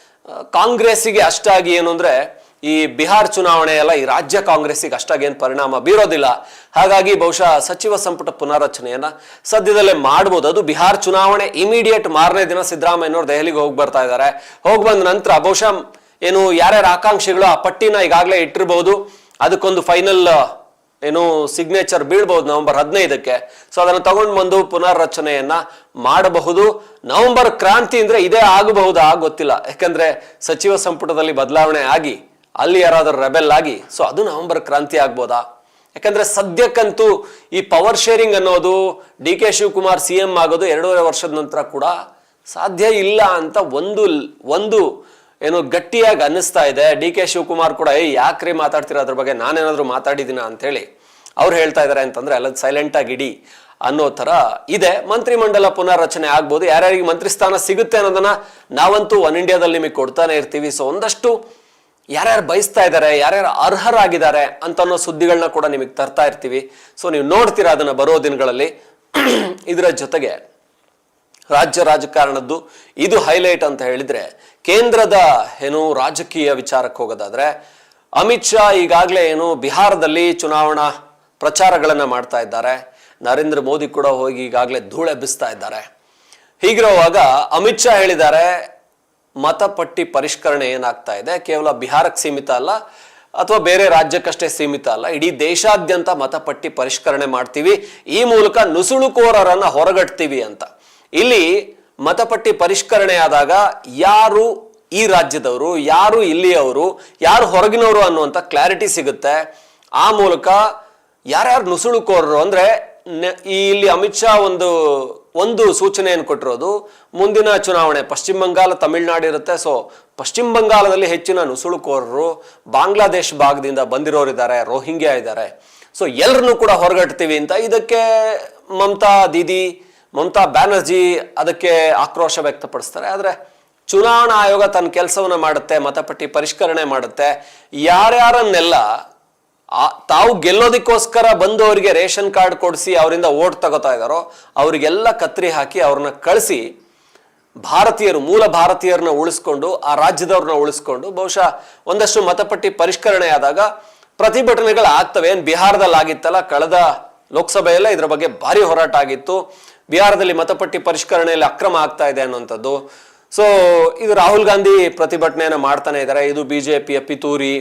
A: ಕಾಂಗ್ರೆಸ್ಸಿಗೆ ಅಷ್ಟಾಗಿ ಏನು ಅಂದ್ರೆ ಈ ಬಿಹಾರ್ ಚುನಾವಣೆ ಎಲ್ಲ ಈ ರಾಜ್ಯ ಕಾಂಗ್ರೆಸ್ಸಿಗೆ ಅಷ್ಟಾಗೇನು ಪರಿಣಾಮ ಬೀರೋದಿಲ್ಲ. ಹಾಗಾಗಿ ಬಹುಶಃ ಸಚಿವ ಸಂಪುಟ ಪುನಾರಚನೆಯನ್ನು ಸದ್ಯದಲ್ಲೇ ಮಾಡ್ಬೋದು. ಅದು ಬಿಹಾರ್ ಚುನಾವಣೆ ಇಮಿಡಿಯೇಟ್ ಮಾರನೇ ದಿನ ಸಿದ್ದರಾಮಯ್ಯನವರು ದೆಹಲಿಗೆ ಹೋಗಿ ಬರ್ತಾ ಇದ್ದಾರೆ. ಹೋಗಿ ಬಂದ ನಂತರ ಬಹುಶಃ ಏನು ಯಾರ್ಯಾರ ಆಕಾಂಕ್ಷಿಗಳು ಆ ಪಟ್ಟಿನ ಈಗಾಗಲೇ ಇಟ್ಟಿರಬಹುದು ಅದಕ್ಕೊಂದು ಫೈನಲ್ ಏನು ಸಿಗ್ನೇಚರ್ ಬೀಳ್ಬಹುದು ನವೆಂಬರ್ ಹದಿನೈದಕ್ಕೆ. ಸೊ ಅದನ್ನು ತಗೊಂಡು ಬಂದು ಪುನರ್ರಚನೆಯನ್ನ ಮಾಡಬಹುದು. ನವೆಂಬರ್ ಕ್ರಾಂತಿ ಅಂದ್ರೆ ಇದೇ ಆಗಬಹುದಾ ಗೊತ್ತಿಲ್ಲ. ಯಾಕಂದ್ರೆ ಸಚಿವ ಸಂಪುಟದಲ್ಲಿ ಬದಲಾವಣೆ ಆಗಿ ಅಲ್ಲಿ ಯಾರಾದರೂ ರೆಬೆಲ್ ಆಗಿ ಸೊ ಅದು ನವೆಂಬರ್ ಕ್ರಾಂತಿ ಆಗ್ಬೋದಾ? ಯಾಕಂದ್ರೆ ಸದ್ಯಕ್ಕಂತೂ ಈ ಪವರ್ ಶೇರಿಂಗ್ ಅನ್ನೋದು D K Shivakumar C M ಆಗೋದು ಎರಡೂವರೆ ವರ್ಷದ ನಂತರ ಕೂಡ ಸಾಧ್ಯ ಇಲ್ಲ ಅಂತ ಒಂದು ಒಂದು ಏನು ಗಟ್ಟಿಯಾಗಿ ಅನ್ನಿಸ್ತಾ ಇದೆ. ಡಿ ಕೆ ಶಿವಕುಮಾರ್ ಕೂಡ ಏ ಯಾಕ್ರಿ ಮಾತಾಡ್ತೀರ ಅದ್ರ ಬಗ್ಗೆ? ನಾನೇನಾದರೂ ಮಾತಾಡಿದ್ದೀನ ಅಂತೇಳಿ ಅವ್ರು ಹೇಳ್ತಾ ಇದ್ದಾರೆ ಅಂತಂದ್ರೆ ಅಲ್ಲ ಸೈಲೆಂಟ್ ಆಗಿ ಇಡಿ ಅನ್ನೋ ಥರ ಇದೆ. ಮಂತ್ರಿಮಂಡಲ ಪುನರ್ರಚನೆ ಆಗ್ಬೋದು. ಯಾರ್ಯಾರಿಗೆ ಮಂತ್ರಿ ಸ್ಥಾನ ಸಿಗುತ್ತೆ ಅನ್ನೋದನ್ನ ನಾವಂತೂ ಒನ್ ಇಂಡಿಯಾದಲ್ಲಿ ನಿಮಗೆ ಕೊಡ್ತಾನೆ ಇರ್ತೀವಿ. ಸೊ ಒಂದಷ್ಟು ಯಾರ್ಯಾರು ಬಯಸ್ತಾ ಇದ್ದಾರೆ, ಯಾರ್ಯಾರು ಅರ್ಹರಾಗಿದ್ದಾರೆ ಅಂತ ಅನ್ನೋ ಸುದ್ದಿಗಳನ್ನ ಕೂಡ ನಿಮಗೆ ತರ್ತಾ ಇರ್ತೀವಿ. ಸೊ ನೀವು ನೋಡ್ತೀರಾ ಅದನ್ನ ಬರೋ ದಿನಗಳಲ್ಲಿ. ಇದರ ಜೊತೆಗೆ ರಾಜ್ಯ ರಾಜಕಾರಣದ್ದು ಇದು ಹೈಲೈಟ್ ಅಂತ ಹೇಳಿದ್ರೆ, ಕೇಂದ್ರದ ಏನು ರಾಜಕೀಯ ವಿಚಾರಕ್ಕೆ ಹೋಗೋದಾದ್ರೆ, ಅಮಿತ್ ಶಾ ಈಗಾಗಲೇ ಏನು ಬಿಹಾರದಲ್ಲಿ ಚುನಾವಣಾ ಪ್ರಚಾರಗಳನ್ನ ಮಾಡ್ತಾ ಇದ್ದಾರೆ. ನರೇಂದ್ರ ಮೋದಿ ಕೂಡ ಹೋಗಿ ಈಗಾಗಲೇ ಧೂಳೆಬ್ಬಿಸ್ತಾ ಇದ್ದಾರೆ. ಹೀಗಿರುವಾಗ ಅಮಿತ್ ಶಾ ಹೇಳಿದ್ದಾರೆ ಮತಪಟ್ಟಿ ಪರಿಷ್ಕರಣೆ ಏನಾಗ್ತಾ ಇದೆ? ಕೇವಲ ಬಿಹಾರಕ್ಕೆ ಸೀಮಿತ ಅಲ್ಲ, ಅಥವಾ ಬೇರೆ ರಾಜ್ಯಕ್ಕಷ್ಟೇ ಸೀಮಿತ ಅಲ್ಲ? ಇಡೀ ದೇಶಾದ್ಯಂತ ಮತಪಟ್ಟಿ ಪರಿಷ್ಕರಣೆ ಮಾಡ್ತೀವಿ, ಈ ಮೂಲಕ ನುಸುಳುಕೋರರನ್ನ ಹೊರಗಟ್ತೀವಿ ಅಂತ. ಇಲ್ಲಿ ಮತಪಟ್ಟಿ ಪರಿಷ್ಕರಣೆ ಆದಾಗ ಯಾರು ಈ ರಾಜ್ಯದವರು, ಯಾರು ಇಲ್ಲಿಯವರು, ಯಾರು ಹೊರಗಿನವರು ಅನ್ನುವಂಥ ಕ್ಲಾರಿಟಿ ಸಿಗುತ್ತೆ. ಆ ಮೂಲಕ ಯಾರ್ಯಾರು ನುಸುಳುಕೋರರು ಅಂದರೆ ಇಲ್ಲಿ ಅಮಿತ್ ಶಾ ಒಂದು ಒಂದು ಸೂಚನೆಯನ್ನು ಕೊಟ್ಟಿರೋದು, ಮುಂದಿನ ಚುನಾವಣೆ ಪಶ್ಚಿಮ ಬಂಗಾಳ, ತಮಿಳುನಾಡು ಇರುತ್ತೆ. ಸೊ ಪಶ್ಚಿಮ ಬಂಗಾಳದಲ್ಲಿ ಹೆಚ್ಚಿನ ನುಸುಳುಕೋರರು ಬಾಂಗ್ಲಾದೇಶ್ ಭಾಗದಿಂದ ಬಂದಿರೋರಿದ್ದಾರೆ ರೋಹಿಂಗ್ಯಾ ಇದ್ದಾರೆ. ಸೊ ಎಲ್ಲರನ್ನೂ ಕೂಡ ಹೊರಗಟ್ತೀವಿ ಅಂತ ಇದಕ್ಕೆ ಮಮತಾ ದೀದಿ, ಮಮತಾ ಬ್ಯಾನರ್ಜಿ ಅದಕ್ಕೆ ಆಕ್ರೋಶ ವ್ಯಕ್ತಪಡಿಸ್ತಾರೆ. ಆದರೆ ಚುನಾವಣಾ ಆಯೋಗ ತನ್ನ ಕೆಲಸವನ್ನು ಮಾಡುತ್ತೆ, ಮತಪಟ್ಟಿ ಪರಿಷ್ಕರಣೆ ಮಾಡುತ್ತೆ. ಯಾರ್ಯಾರನ್ನೆಲ್ಲ ತಾವು ಗೆಲ್ಲೋದಕ್ಕೋಸ್ಕರ ಬಂದವರಿಗೆ ರೇಷನ್ ಕಾರ್ಡ್ ಕೊಡಿಸಿ ಅವರಿಂದ ಓಟ್ ತಗೋತಾ ಇದ್ದಾರೋ, ಅವರಿಗೆಲ್ಲ ಕತ್ರಿ ಹಾಕಿ ಅವ್ರನ್ನ ಕಳಿಸಿ ಭಾರತೀಯರು, ಮೂಲ ಭಾರತೀಯರನ್ನ ಉಳಿಸ್ಕೊಂಡು, ಆ ರಾಜ್ಯದವ್ರನ್ನ ಉಳಿಸ್ಕೊಂಡು, ಬಹುಶಃ ಒಂದಷ್ಟು ಮತಪಟ್ಟಿ ಪರಿಷ್ಕರಣೆ ಆದಾಗ ಪ್ರತಿಭಟನೆಗಳು ಆಗ್ತವೆ. ಏನು ಬಿಹಾರದಲ್ಲಿ ಆಗಿತ್ತಲ್ಲ, ಕಳೆದ ಲೋಕಸಭೆಯಲ್ಲ ಇದ್ರ ಬಗ್ಗೆ ಭಾರಿ ಹೋರಾಟ ಆಗಿತ್ತು. ಬಿಹಾರದಲ್ಲಿ ಮತಪಟ್ಟಿ ಪರಿಷ್ಕರಣೆಯಲ್ಲಿ ಅಕ್ರಮ ಆಗ್ತಾ ಇದೆ ಅನ್ನುವಂಥದ್ದು. ಸೊ ಇದು ರಾಹುಲ್ ಗಾಂಧಿ ಪ್ರತಿಭಟನೆಯನ್ನು ಮಾಡ್ತಾನೆ ಇದ್ದಾರೆ. ಇದು ಬಿಜೆಪಿಯ ಪಿತೂರಿ.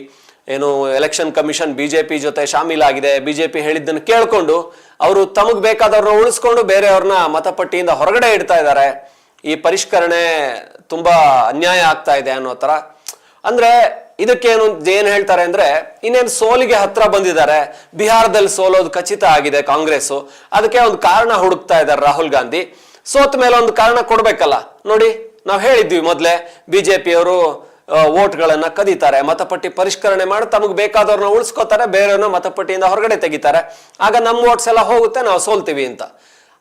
A: ಏನು ಎಲೆಕ್ಷನ್ ಕಮಿಷನ್ ಬಿಜೆಪಿ ಜೊತೆ ಶಾಮೀಲಾಗಿದೆ. ಬಿಜೆಪಿ ಹೇಳಿದ್ದನ್ನು ಕೇಳಿಕೊಂಡು ಅವರು ತಮಗ್ ಬೇಕಾದವ್ರನ್ನ ಉಳಿಸ್ಕೊಂಡು ಬೇರೆಯವ್ರನ್ನ ಮತಪಟ್ಟಿಯಿಂದ ಹೊರಗಡೆ ಇಡ್ತಾ ಇದ್ದಾರೆ. ಈ ಪರಿಷ್ಕರಣೆ ತುಂಬಾ ಅನ್ಯಾಯ ಆಗ್ತಾ ಇದೆ ಅನ್ನೋ ತರ ಅಂದ್ರೆ ಇದಕ್ಕೇನು ಏನ್ ಹೇಳ್ತಾರೆ ಅಂದ್ರೆ ಇನ್ನೇನು ಸೋಲಿಗೆ ಹತ್ರ ಬಂದಿದ್ದಾರೆ. ಬಿಹಾರದಲ್ಲಿ ಸೋಲೋದು ಖಚಿತ ಆಗಿದೆ ಕಾಂಗ್ರೆಸ್ ಅದಕ್ಕೆ ಒಂದು ಕಾರಣ ಹುಡುಕ್ತಾ ಇದ್ದಾರೆ ರಾಹುಲ್ ಗಾಂಧಿ. ಸೋತ ಮೇಲೆ ಒಂದು ಕಾರಣ ಕೊಡ್ಬೇಕಲ್ಲ. ನೋಡಿ, ನಾವು ಹೇಳಿದ್ವಿ ಮೊದಲೇ ಬಿಜೆಪಿಯವರು ವೋಟ್ಗಳನ್ನ ಕದೀತಾರೆ. ಮತಪಟ್ಟಿ ಪರಿಷ್ಕರಣೆ ಮಾಡಿ, ತಮಗೆ ಬೇಕಾದವ್ರನ್ನ ಉಳಿಸ್ಕೋತಾರೆ, ಬೇರೆಯವ್ರನ್ನ ಮತಪಟ್ಟಿಯಿಂದ ಹೊರಗಡೆ ತೆಗಿತಾರೆ. ಆಗ ನಮ್ಮ ವೋಟ್ಸ್ ಎಲ್ಲ ಹೋಗುತ್ತೆ, ನಾವು ಸೋಲ್ತೀವಿ ಅಂತ.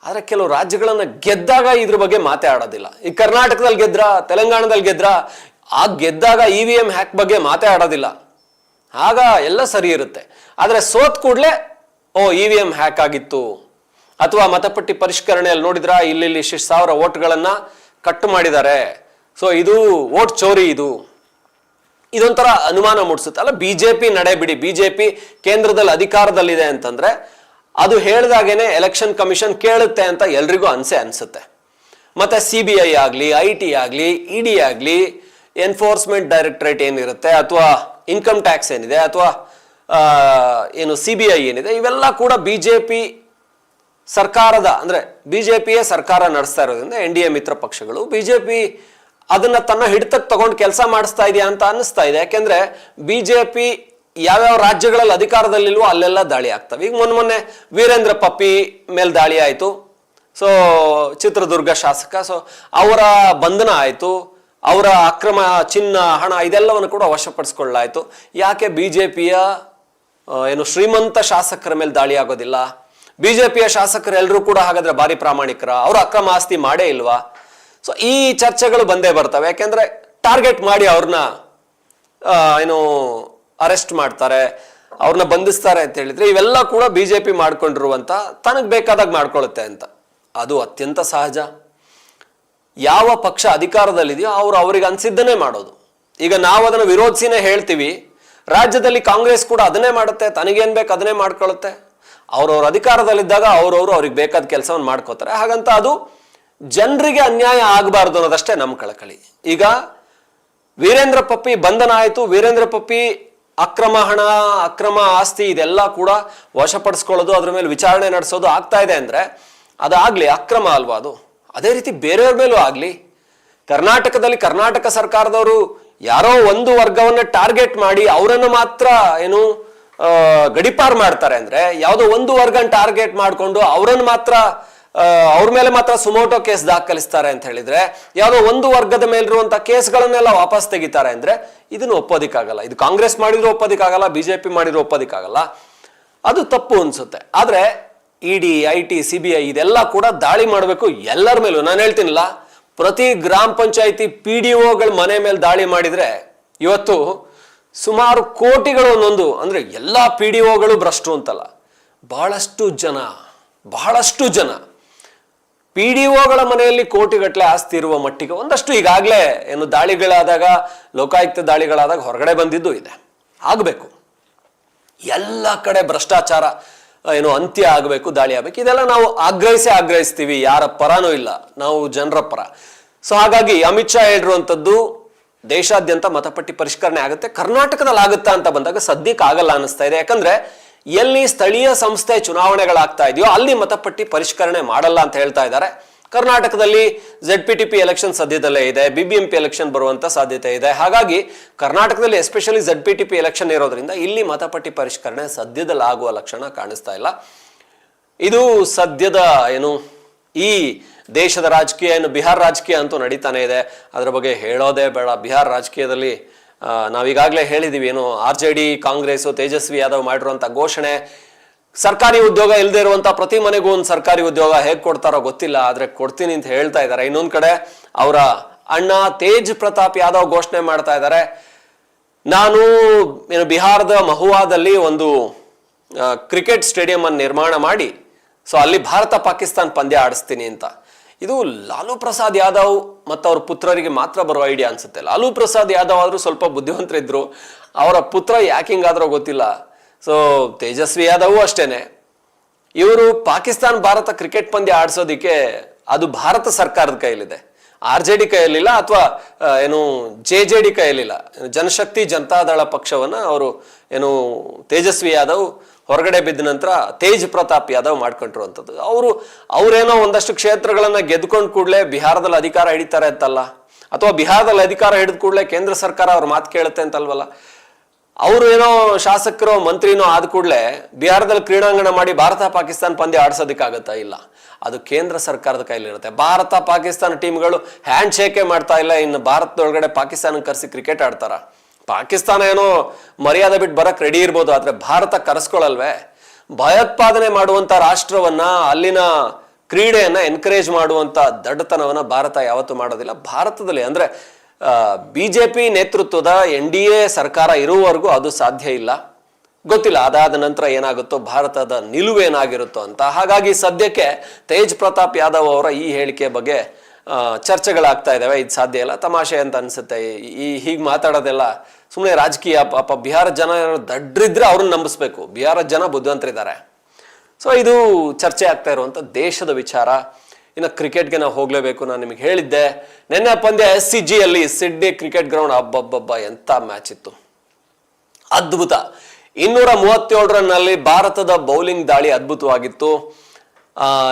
A: ಆದ್ರೆ ಕೆಲವು ರಾಜ್ಯಗಳನ್ನ ಗೆದ್ದಾಗ ಇದ್ರ ಬಗ್ಗೆ ಮಾತಾಡೋದಿಲ್ಲ ಈ ಕರ್ನಾಟಕದಲ್ಲಿ ಗೆದ್ರ, ತೆಲಂಗಾಣದಲ್ಲಿ ಗೆದ್ರ, ಆ ಗೆದ್ದಾಗ ಇ ವಿ ಎಂ ಹ್ಯಾಕ್ ಬಗ್ಗೆ ಮಾತಾಡೋದಿಲ್ಲ ಆಗ ಎಲ್ಲ ಸರಿ ಇರುತ್ತೆ. ಆದ್ರೆ ಸೋತ್ ಕೂಡಲೇ, ಓ, ಇ ವಿ ಎಂ ಹ್ಯಾಕ್ ಆಗಿತ್ತು. ಅಥವಾ ಮತಪಟ್ಟಿ ಪರಿಷ್ಕರಣೆಯಲ್ಲಿ ನೋಡಿದ್ರ, ಇಲ್ಲಿ ಇಷ್ಟು ಸಾವಿರ ವೋಟ್ಗಳನ್ನು ಕಟ್ ಮಾಡಿದ್ದಾರೆ. ಸೊ, ಇದು ವೋಟ್ ಚೋರಿ ಇದು. ಇದೊಂಥರ ಅನುಮಾನ ಮೂಡಿಸುತ್ತೆ. ಅಲ್ಲ, ಬಿಜೆಪಿ ನಡೆ ಬಿಡಿ. ಬಿಜೆಪಿ ಕೇಂದ್ರದಲ್ಲಿ ಅಧಿಕಾರದಲ್ಲಿದೆ ಅಂತಂದ್ರೆ ಅದು ಹೇಳಿದಾಗೇನೆ ಎಲೆಕ್ಷನ್ ಕಮಿಷನ್ ಕೇಳುತ್ತೆ ಅಂತ ಎಲ್ರಿಗೂ ಅನ್ಸೆ ಅನ್ಸುತ್ತೆ. ಮತ್ತೆ ಸಿ ಬಿ ಐ ಆಗಲಿ, ಐ ಟಿ ಆಗಲಿ, ಇ ಡಿ ಆಗಲಿ, ಎನ್ಫೋರ್ಸ್ಮೆಂಟ್ ಡೈರೆಕ್ಟರೇಟ್ ಏನಿರುತ್ತೆ, ಅಥವಾ ಇನ್ಕಮ್ ಟ್ಯಾಕ್ಸ್ ಏನಿದೆ, ಅಥವಾ ಏನು ಸಿ ಬಿ ಐ ಏನಿದೆ, ಇವೆಲ್ಲ ಕೂಡ ಬಿ ಜೆ ಪಿ ಸರ್ಕಾರದ, ಅಂದರೆ ಬಿ ಜೆ ಪಿಯೇ ಸರ್ಕಾರ ನಡೆಸ್ತಾ ಇರೋದ್ರಿಂದ ಎನ್ ಡಿ ಎ ಮಿತ್ರ ಪಕ್ಷಗಳು, ಬಿಜೆಪಿ ಅದನ್ನ ತನ್ನ ಹಿಡಿತಕ್ಕೆ ತಗೊಂಡು ಕೆಲಸ ಮಾಡಿಸ್ತಾ ಇದೆಯಾ ಅಂತ ಅನ್ನಿಸ್ತಾ ಇದೆ. ಯಾಕೆಂದ್ರೆ ಬಿಜೆಪಿ ಯಾವ್ಯಾವ ರಾಜ್ಯಗಳಲ್ಲಿ ಅಧಿಕಾರದಲ್ಲಿಲ್ವೋ ಅಲ್ಲೆಲ್ಲ ದಾಳಿ ಆಗ್ತವೆ. ಈಗ ಮೊನ್ನೆ ಮೊನ್ನೆ ವೀರೇಂದ್ರ ಪಪ್ಪಿ ಮೇಲೆ ದಾಳಿ ಆಯಿತು. ಸೊ ಚಿತ್ರದುರ್ಗ ಶಾಸಕ ಸೊ ಅವರ ಬಂಧನ ಆಯಿತು. ಅವರ ಅಕ್ರಮ ಚಿನ್ನ, ಹಣ ಇದೆಲ್ಲವನ್ನು ಕೂಡ ವಶಪಡಿಸ್ಕೊಳ್ಳಾಯಿತು ಯಾಕೆ ಬಿ ಜೆ ಪಿಯ ಏನು ಶ್ರೀಮಂತ ಶಾಸಕರ ಮೇಲೆ ದಾಳಿ ಆಗೋದಿಲ್ಲ? ಬಿಜೆಪಿಯ ಶಾಸಕರು ಎಲ್ಲರೂ ಕೂಡ ಹಾಗಾದ್ರೆ ಭಾರಿ ಪ್ರಾಮಾಣಿಕರ. ಅವರು ಅಕ್ರಮ ಆಸ್ತಿ ಮಾಡೇ ಇಲ್ವಾ? ಸೊ ಈ ಚರ್ಚೆಗಳು ಬಂದೇ ಬರ್ತವೆ. ಯಾಕೆಂದ್ರೆ ಟಾರ್ಗೆಟ್ ಮಾಡಿ ಅವ್ರನ್ನ ಏನು ಅರೆಸ್ಟ್ ಮಾಡ್ತಾರೆ, ಅವ್ರನ್ನ ಬಂಧಿಸ್ತಾರೆ ಅಂತ ಹೇಳಿದ್ರೆ ಇವೆಲ್ಲ ಕೂಡ ಬಿಜೆಪಿ ಮಾಡ್ಕೊಂಡಿರುವಂತ ತನಗೆ ಬೇಕಾದಾಗ ಮಾಡ್ಕೊಳ್ಳುತ್ತೆ ಅಂತ. ಅದು ಅತ್ಯಂತ ಸಹಜ. ಯಾವ ಪಕ್ಷ ಅಧಿಕಾರದಲ್ಲಿದೆಯೋ ಅವರು ಅವ್ರಿಗೆ ಅನ್ಸಿದ್ದನ್ನೇ ಮಾಡೋದು. ಈಗ ನಾವು ಅದನ್ನು ವಿರೋಧಿಸಿನೇ ಹೇಳ್ತೀವಿ. ರಾಜ್ಯದಲ್ಲಿ ಕಾಂಗ್ರೆಸ್ ಕೂಡ ಅದನ್ನೇ ಮಾಡುತ್ತೆ. ತನಗೇನ್ ಬೇಕು ಅದನ್ನೇ ಮಾಡ್ಕೊಳ್ಳುತ್ತೆ ಅವ್ರವ್ರ ಅಧಿಕಾರದಲ್ಲಿದ್ದಾಗ ಅವ್ರವ್ರು ಅವ್ರಿಗೆ ಬೇಕಾದ ಕೆಲಸವನ್ನು ಮಾಡ್ಕೋತಾರೆ. ಹಾಗಂತ ಅದು ಜನರಿಗೆ ಅನ್ಯಾಯ ಆಗಬಾರ್ದು ಅನ್ನೋದಷ್ಟೇ ನಮ್ಮ ಕಳಕಳಿ. ಈಗ ವೀರೇಂದ್ರ ಪಪ್ಪಿ ಬಂಧನ ಆಯಿತು, ವೀರೇಂದ್ರ ಪಪ್ಪಿ ಅಕ್ರಮ ಹಣ, ಅಕ್ರಮ ಆಸ್ತಿ ಇದೆಲ್ಲ ಕೂಡ ವಶಪಡಿಸ್ಕೊಳ್ಳೋದು, ಅದ್ರ ಮೇಲೆ ವಿಚಾರಣೆ ನಡೆಸೋದು ಆಗ್ತಾ ಇದೆ ಅಂದ್ರೆ ಅದಾಗ್ಲಿ ಅಕ್ರಮ ಅಲ್ವಾ ಅದು? ಅದೇ ರೀತಿ ಬೇರೆಯವ್ರ ಮೇಲೂ ಆಗಲಿ. ಕರ್ನಾಟಕದಲ್ಲಿ ಕರ್ನಾಟಕ ಸರ್ಕಾರದವರು ಯಾರೋ ಒಂದು ವರ್ಗವನ್ನು ಟಾರ್ಗೆಟ್ ಮಾಡಿ ಅವರನ್ನು ಮಾತ್ರ ಏನು ಗಡಿಪಾರು ಮಾಡ್ತಾರೆ ಅಂದರೆ ಯಾವುದೋ ಒಂದು ವರ್ಗನ ಟಾರ್ಗೆಟ್ ಮಾಡಿಕೊಂಡು ಅವರನ್ನು ಮಾತ್ರ ಅವ್ರ ಮೇಲೆ ಮಾತ್ರ ಸುಮೋಟೋ ಕೇಸ್ ದಾಖಲಿಸ್ತಾರೆ ಅಂತ ಹೇಳಿದ್ರೆ, ಯಾವುದೋ ಒಂದು ವರ್ಗದ ಮೇಲಿರುವಂತ ಕೇಸ್ಗಳನ್ನೆಲ್ಲ ವಾಪಸ್ ತೆಗಿತಾರೆ ಅಂದ್ರೆ ಇದನ್ನು ಒಪ್ಪೋದಿಕ್ಕಾಗಲ್ಲ. ಇದು ಕಾಂಗ್ರೆಸ್ ಮಾಡಿದ್ರು ಒಪ್ಪೋದಿಕ್ಕಾಗಲ್ಲ, ಬಿಜೆಪಿ ಮಾಡಿದ್ರು ಒಪ್ಪೋದಿಕ್ಕಾಗಲ್ಲ. ಅದು ತಪ್ಪು ಅನ್ಸುತ್ತೆ. ಆದ್ರೆ ED I T C B I ಇದೆಲ್ಲ ಕೂಡ ದಾಳಿ ಮಾಡಬೇಕು ಎಲ್ಲರ ಮೇಲೂ. ನಾನು ಹೇಳ್ತೀನಿಲ್ಲ, ಪ್ರತಿ ಗ್ರಾಮ ಪಂಚಾಯಿತಿ ಪಿ ಡಿ ಒಗಳ ಮನೆ ಮೇಲೆ ದಾಳಿ ಮಾಡಿದ್ರೆ ಇವತ್ತು ಸುಮಾರು ಕೋಟಿಗಳು ಒಂದೊಂದು ಅಂದ್ರೆ ಎಲ್ಲ ಪಿ ಡಿ ಒಗಳು ಭ್ರಷ್ಟು ಅಂತಲ್ಲ. ಬಹಳಷ್ಟು ಜನ ಬಹಳಷ್ಟು ಜನ ಪಿ ಡಿ ಒಗಳ ಮನೆಯಲ್ಲಿ ಕೋಟಿಗಟ್ಟಲೆ ಆಸ್ತಿ ಇರುವ ಮಟ್ಟಿಗೆ ಒಂದಷ್ಟು ಈಗಾಗಲೇ ಏನು ದಾಳಿಗಳಾದಾಗ, ಲೋಕಾಯುಕ್ತ ದಾಳಿಗಳಾದಾಗ ಹೊರಗಡೆ ಬಂದಿದ್ದು ಇದೆ. ಆಗಬೇಕು. ಎಲ್ಲ ಕಡೆ ಭ್ರಷ್ಟಾಚಾರ, ಏನು ಅಂತ್ಯ ಆಗಬೇಕು, ದಾಳಿ ಆಗಬೇಕು. ಇದೆಲ್ಲ ನಾವು ಆಗ್ರಹಿಸಿ ಆಗ್ರಹಿಸ್ತೀವಿ. ಯಾರ ಪರನೂ ಇಲ್ಲ. ನಾವು ಜನರ ಪರ. ಸೊ ಹಾಗಾಗಿ ಅಮಿತ್ ಶಾ ಹೇಳಿರುವಂಥದ್ದು ದೇಶಾದ್ಯಂತ ಮತಪಟ್ಟಿ ಪರಿಷ್ಕರಣೆ ಆಗುತ್ತೆ. ಕರ್ನಾಟಕದಲ್ಲಿ ಆಗುತ್ತಾ ಅಂತ ಬಂದಾಗ ಸದ್ಯಕ್ಕೆ ಆಗಲ್ಲ ಅನ್ನಿಸ್ತಾ ಇದೆ. ಯಾಕಂದ್ರೆ ಎಲ್ಲಿ ಸ್ಥಳೀಯ ಸಂಸ್ಥೆ ಚುನಾವಣೆಗಳಾಗ್ತಾ ಇದೆಯೋ ಅಲ್ಲಿ ಮತಪಟ್ಟಿ ಪರಿಷ್ಕರಣೆ ಮಾಡಲ್ಲ ಅಂತ ಹೇಳ್ತಾ ಇದ್ದಾರೆ. ಕರ್ನಾಟಕದಲ್ಲಿ Z P T P election ಸದ್ಯದಲ್ಲೇ ಇದೆ B B M P election ಬರುವಂತ ಸಾಧ್ಯತೆ ಇದೆ. ಹಾಗಾಗಿ ಕರ್ನಾಟಕದಲ್ಲಿ especially Z P T P election ಇರೋದ್ರಿಂದ ಇಲ್ಲಿ ಮತಪಟ್ಟಿ ಪರಿಷ್ಕರಣೆ ಸದ್ಯದಲ್ಲಿ ಆಗುವ ಲಕ್ಷಣ ಕಾಣಿಸ್ತಾ ಇಲ್ಲ. ಇದು ಸದ್ಯದ ಏನು ಈ ದೇಶದ ರಾಜಕೀಯ, ಏನು ಬಿಹಾರ್ ರಾಜಕೀಯ ಅಂತೂ ನಡೀತಾನೆ ಇದೆ. ಅದರ ಬಗ್ಗೆ ಹೇಳೋದೇ ಬೇಡ. ಬಿಹಾರ್ ರಾಜಕೀಯದಲ್ಲಿ ನಾವೀಗಾಗಲೇ ಹೇಳಿದ್ದೀವಿ ಏನು R J D, Congress, Tejashwi Yadav ಮಾಡಿರುವಂಥ ಘೋಷಣೆ, ಸರ್ಕಾರಿ ಉದ್ಯೋಗ ಇಲ್ಲದೆ ಇರುವಂಥ ಪ್ರತಿ ಮನೆಗೂ ಒಂದು ಸರ್ಕಾರಿ ಉದ್ಯೋಗ ಹೇಗೆ ಕೊಡ್ತಾರೋ ಗೊತ್ತಿಲ್ಲ, ಆದ್ರೆ ಕೊಡ್ತೀನಿ ಅಂತ ಹೇಳ್ತಾ ಇದ್ದಾರೆ. ಇನ್ನೊಂದು ಕಡೆ ಅವರ ಅಣ್ಣ ತೇಜ್ ಪ್ರತಾಪ್ ಯಾದವ್ ಘೋಷಣೆ ಮಾಡ್ತಾ ಇದ್ದಾರೆ. ನಾನು, ಏನು ಬಿಹಾರದ ಮಹುವಾದಲ್ಲಿ ಒಂದು ಕ್ರಿಕೆಟ್ ಸ್ಟೇಡಿಯಂ ಅನ್ನು ನಿರ್ಮಾಣ ಮಾಡಿ, ಸೊ ಅಲ್ಲಿ ಭಾರತ ಪಾಕಿಸ್ತಾನ್ ಪಂದ್ಯ ಆಡಿಸ್ತೀನಿ ಅಂತ. ಇದು ಲಾಲು ಪ್ರಸಾದ್ ಯಾದವ್ ಮತ್ತು ಅವ್ರ ಪುತ್ರರಿಗೆ ಮಾತ್ರ ಬರೋ ಐಡಿಯಾ ಅನ್ಸುತ್ತೆ. ಲಾಲು ಪ್ರಸಾದ್ ಯಾದವ್ ಆದರೂ ಸ್ವಲ್ಪ ಬುದ್ಧಿವಂತರಿದ್ದರು ಅವರ ಪುತ್ರ ಯಾಕೆ ಹಿಂಗಾದ್ರೋ ಗೊತ್ತಿಲ್ಲ. ಸೊ ತೇಜಸ್ವಿ ಯಾದವ್ ಅಷ್ಟೇನೆ. ಇವರು ಪಾಕಿಸ್ತಾನ್ ಭಾರತ ಕ್ರಿಕೆಟ್ ಪಂದ್ಯ ಆಡಿಸೋದಿಕ್ಕೆ ಅದು ಭಾರತ ಸರ್ಕಾರದ ಕೈಯಲ್ಲಿದೆ. ಆರ್ ಜೆ ಡಿ ಕೈಯಲ್ಲಿಲ್ಲ ಅಥವಾ ಏನು ಜೆ ಜೆ ಡಿ ಕೈಯಲ್ಲಿಲ್ಲ. ಜನಶಕ್ತಿ ಜನತಾದಳ ಪಕ್ಷವನ್ನು ಅವರು, ಏನು, ತೇಜಸ್ವಿ ಯಾದವ್ ಹೊರಗಡೆ ಬಿದ್ದ ನಂತರ ತೇಜ್ ಪ್ರತಾಪ್ ಯಾದವ್ ಮಾಡ್ಕೊಂಡಿರುವಂಥದ್ದು. ಅವರು, ಅವರೇನೋ ಒಂದಷ್ಟು ಕ್ಷೇತ್ರಗಳನ್ನು ಗೆದ್ಕೊಂಡ್ ಕೂಡಲೇ ಬಿಹಾರದಲ್ಲಿ ಅಧಿಕಾರ ಹಿಡಿತಾರೆ ಅಂತಲ್ಲ? ಅಥವಾ ಬಿಹಾರದಲ್ಲಿ ಅಧಿಕಾರ ಹಿಡಿದ ಕೂಡಲೇ ಕೇಂದ್ರ ಸರ್ಕಾರ ಅವ್ರ ಮಾತು ಕೇಳುತ್ತೆ ಅಂತಲ್ವಲ್ಲ? ಅವರು ಏನೋ ಶಾಸಕರು ಮಂತ್ರಿನೋ ಆದ ಕೂಡಲೇ ಬಿಹಾರದಲ್ಲಿ ಕ್ರೀಡಾಂಗಣ ಮಾಡಿ ಭಾರತ ಪಾಕಿಸ್ತಾನ ಪಂದ್ಯ ಆಡಿಸೋದಕ್ಕಾಗತ್ತಾ ಇಲ್ಲ? ಅದು ಕೇಂದ್ರ ಸರ್ಕಾರದ ಕೈಲಿರುತ್ತೆ. ಭಾರತ ಪಾಕಿಸ್ತಾನ ಟೀಮ್ಗಳು ಹ್ಯಾಂಡ್ ಶೇಕೆ ಮಾಡ್ತಾ ಇಲ್ಲ. ಇನ್ನು ಭಾರತದೊಳಗಡೆ ಪಾಕಿಸ್ತಾನ ಕರೆಸಿ ಕ್ರಿಕೆಟ್ ಆಡ್ತಾರ? ಪಾಕಿಸ್ತಾನ ಏನೋ ಮರ್ಯಾದೆ ಬಿಟ್ಟು ಬರಕ್ ರೆಡಿ ಇರ್ಬೋದು, ಆದ್ರೆ ಭಾರತ ಕರೆಸ್ಕೊಳ್ಳಲ್ವೇ ಭಯೋತ್ಪಾದನೆ ಮಾಡುವಂತ ರಾಷ್ಟ್ರವನ್ನ, ಅಲ್ಲಿನ ಕ್ರೀಡೆಯನ್ನ ಎನ್ಕರೇಜ್ ಮಾಡುವಂತ ದಡ್ಡತನವನ್ನ ಭಾರತ ಯಾವತ್ತೂ ಮಾಡೋದಿಲ್ಲ. ಭಾರತದಲ್ಲಿ ಅಂದ್ರೆ ಬಿಜೆಪಿ ನೇತೃತ್ವದ ಎನ್ ಡಿ ಎ ಸರ್ಕಾರ ಇರುವವರೆಗೂ ಅದು ಸಾಧ್ಯ ಇಲ್ಲ. ಗೊತ್ತಿಲ್ಲ, ಅದಾದ ನಂತರ ಏನಾಗುತ್ತೋ, ಭಾರತದ ನಿಲುವೇನಾಗಿರುತ್ತೋ ಅಂತ. ಹಾಗಾಗಿ ಸದ್ಯಕ್ಕೆ ತೇಜ್ ಪ್ರತಾಪ್ ಯಾದವ್ ಅವರ ಈ ಹೇಳಿಕೆ ಬಗ್ಗೆ ಚರ್ಚೆಗಳಾಗ್ತಾ ಇದ್ದಾವೆ ಇದು ಸಾಧ್ಯ ಇಲ್ಲ, ತಮಾಷೆ ಅಂತ ಅನ್ಸುತ್ತೆ. ಈ, ಹೀಗೆ ಮಾತಾಡೋದೆಲ್ಲ ಸುಮ್ಮನೆ ರಾಜಕೀಯ, ಪಾಪ ಬಿಹಾರ ಜನ ದಡ್ರಿದ್ರೆ ಅವ್ರನ್ನ ನಂಬಿಸ್ಬೇಕು. ಬಿಹಾರದ ಜನ ಬುದ್ಧಿವಂತರಿದ್ದಾರೆ. ಸೊ ಇದು ಚರ್ಚೆ ಆಗ್ತಾ ಇರುವಂಥ ದೇಶದ ವಿಚಾರ. ಇನ್ನು ಕ್ರಿಕೆಟ್ಗೆ ನಾವು ಹೋಗಲೇಬೇಕು ನಾನು ನಿಮಗೆ ಹೇಳಿದ್ದೆ. ನಿನ್ನೆ ಪಂದ್ಯ ಎಸ್ ಸಿ ಜಿಯಲ್ಲಿ ಸಿಡ್ನಿ ಕ್ರಿಕೆಟ್ ಗ್ರೌಂಡ್, ಅಬ್ಬಬ್ಬಬ್ಬ ಎಂಥ ಮ್ಯಾಚ್ ಇತ್ತು. ಅದ್ಭುತ. ಇನ್ನೂರ ಮೂವತ್ತೇಳು ರನ್ನಲ್ಲಿ ಭಾರತದ ಬೌಲಿಂಗ್ ದಾಳಿ ಅದ್ಭುತವಾಗಿತ್ತು.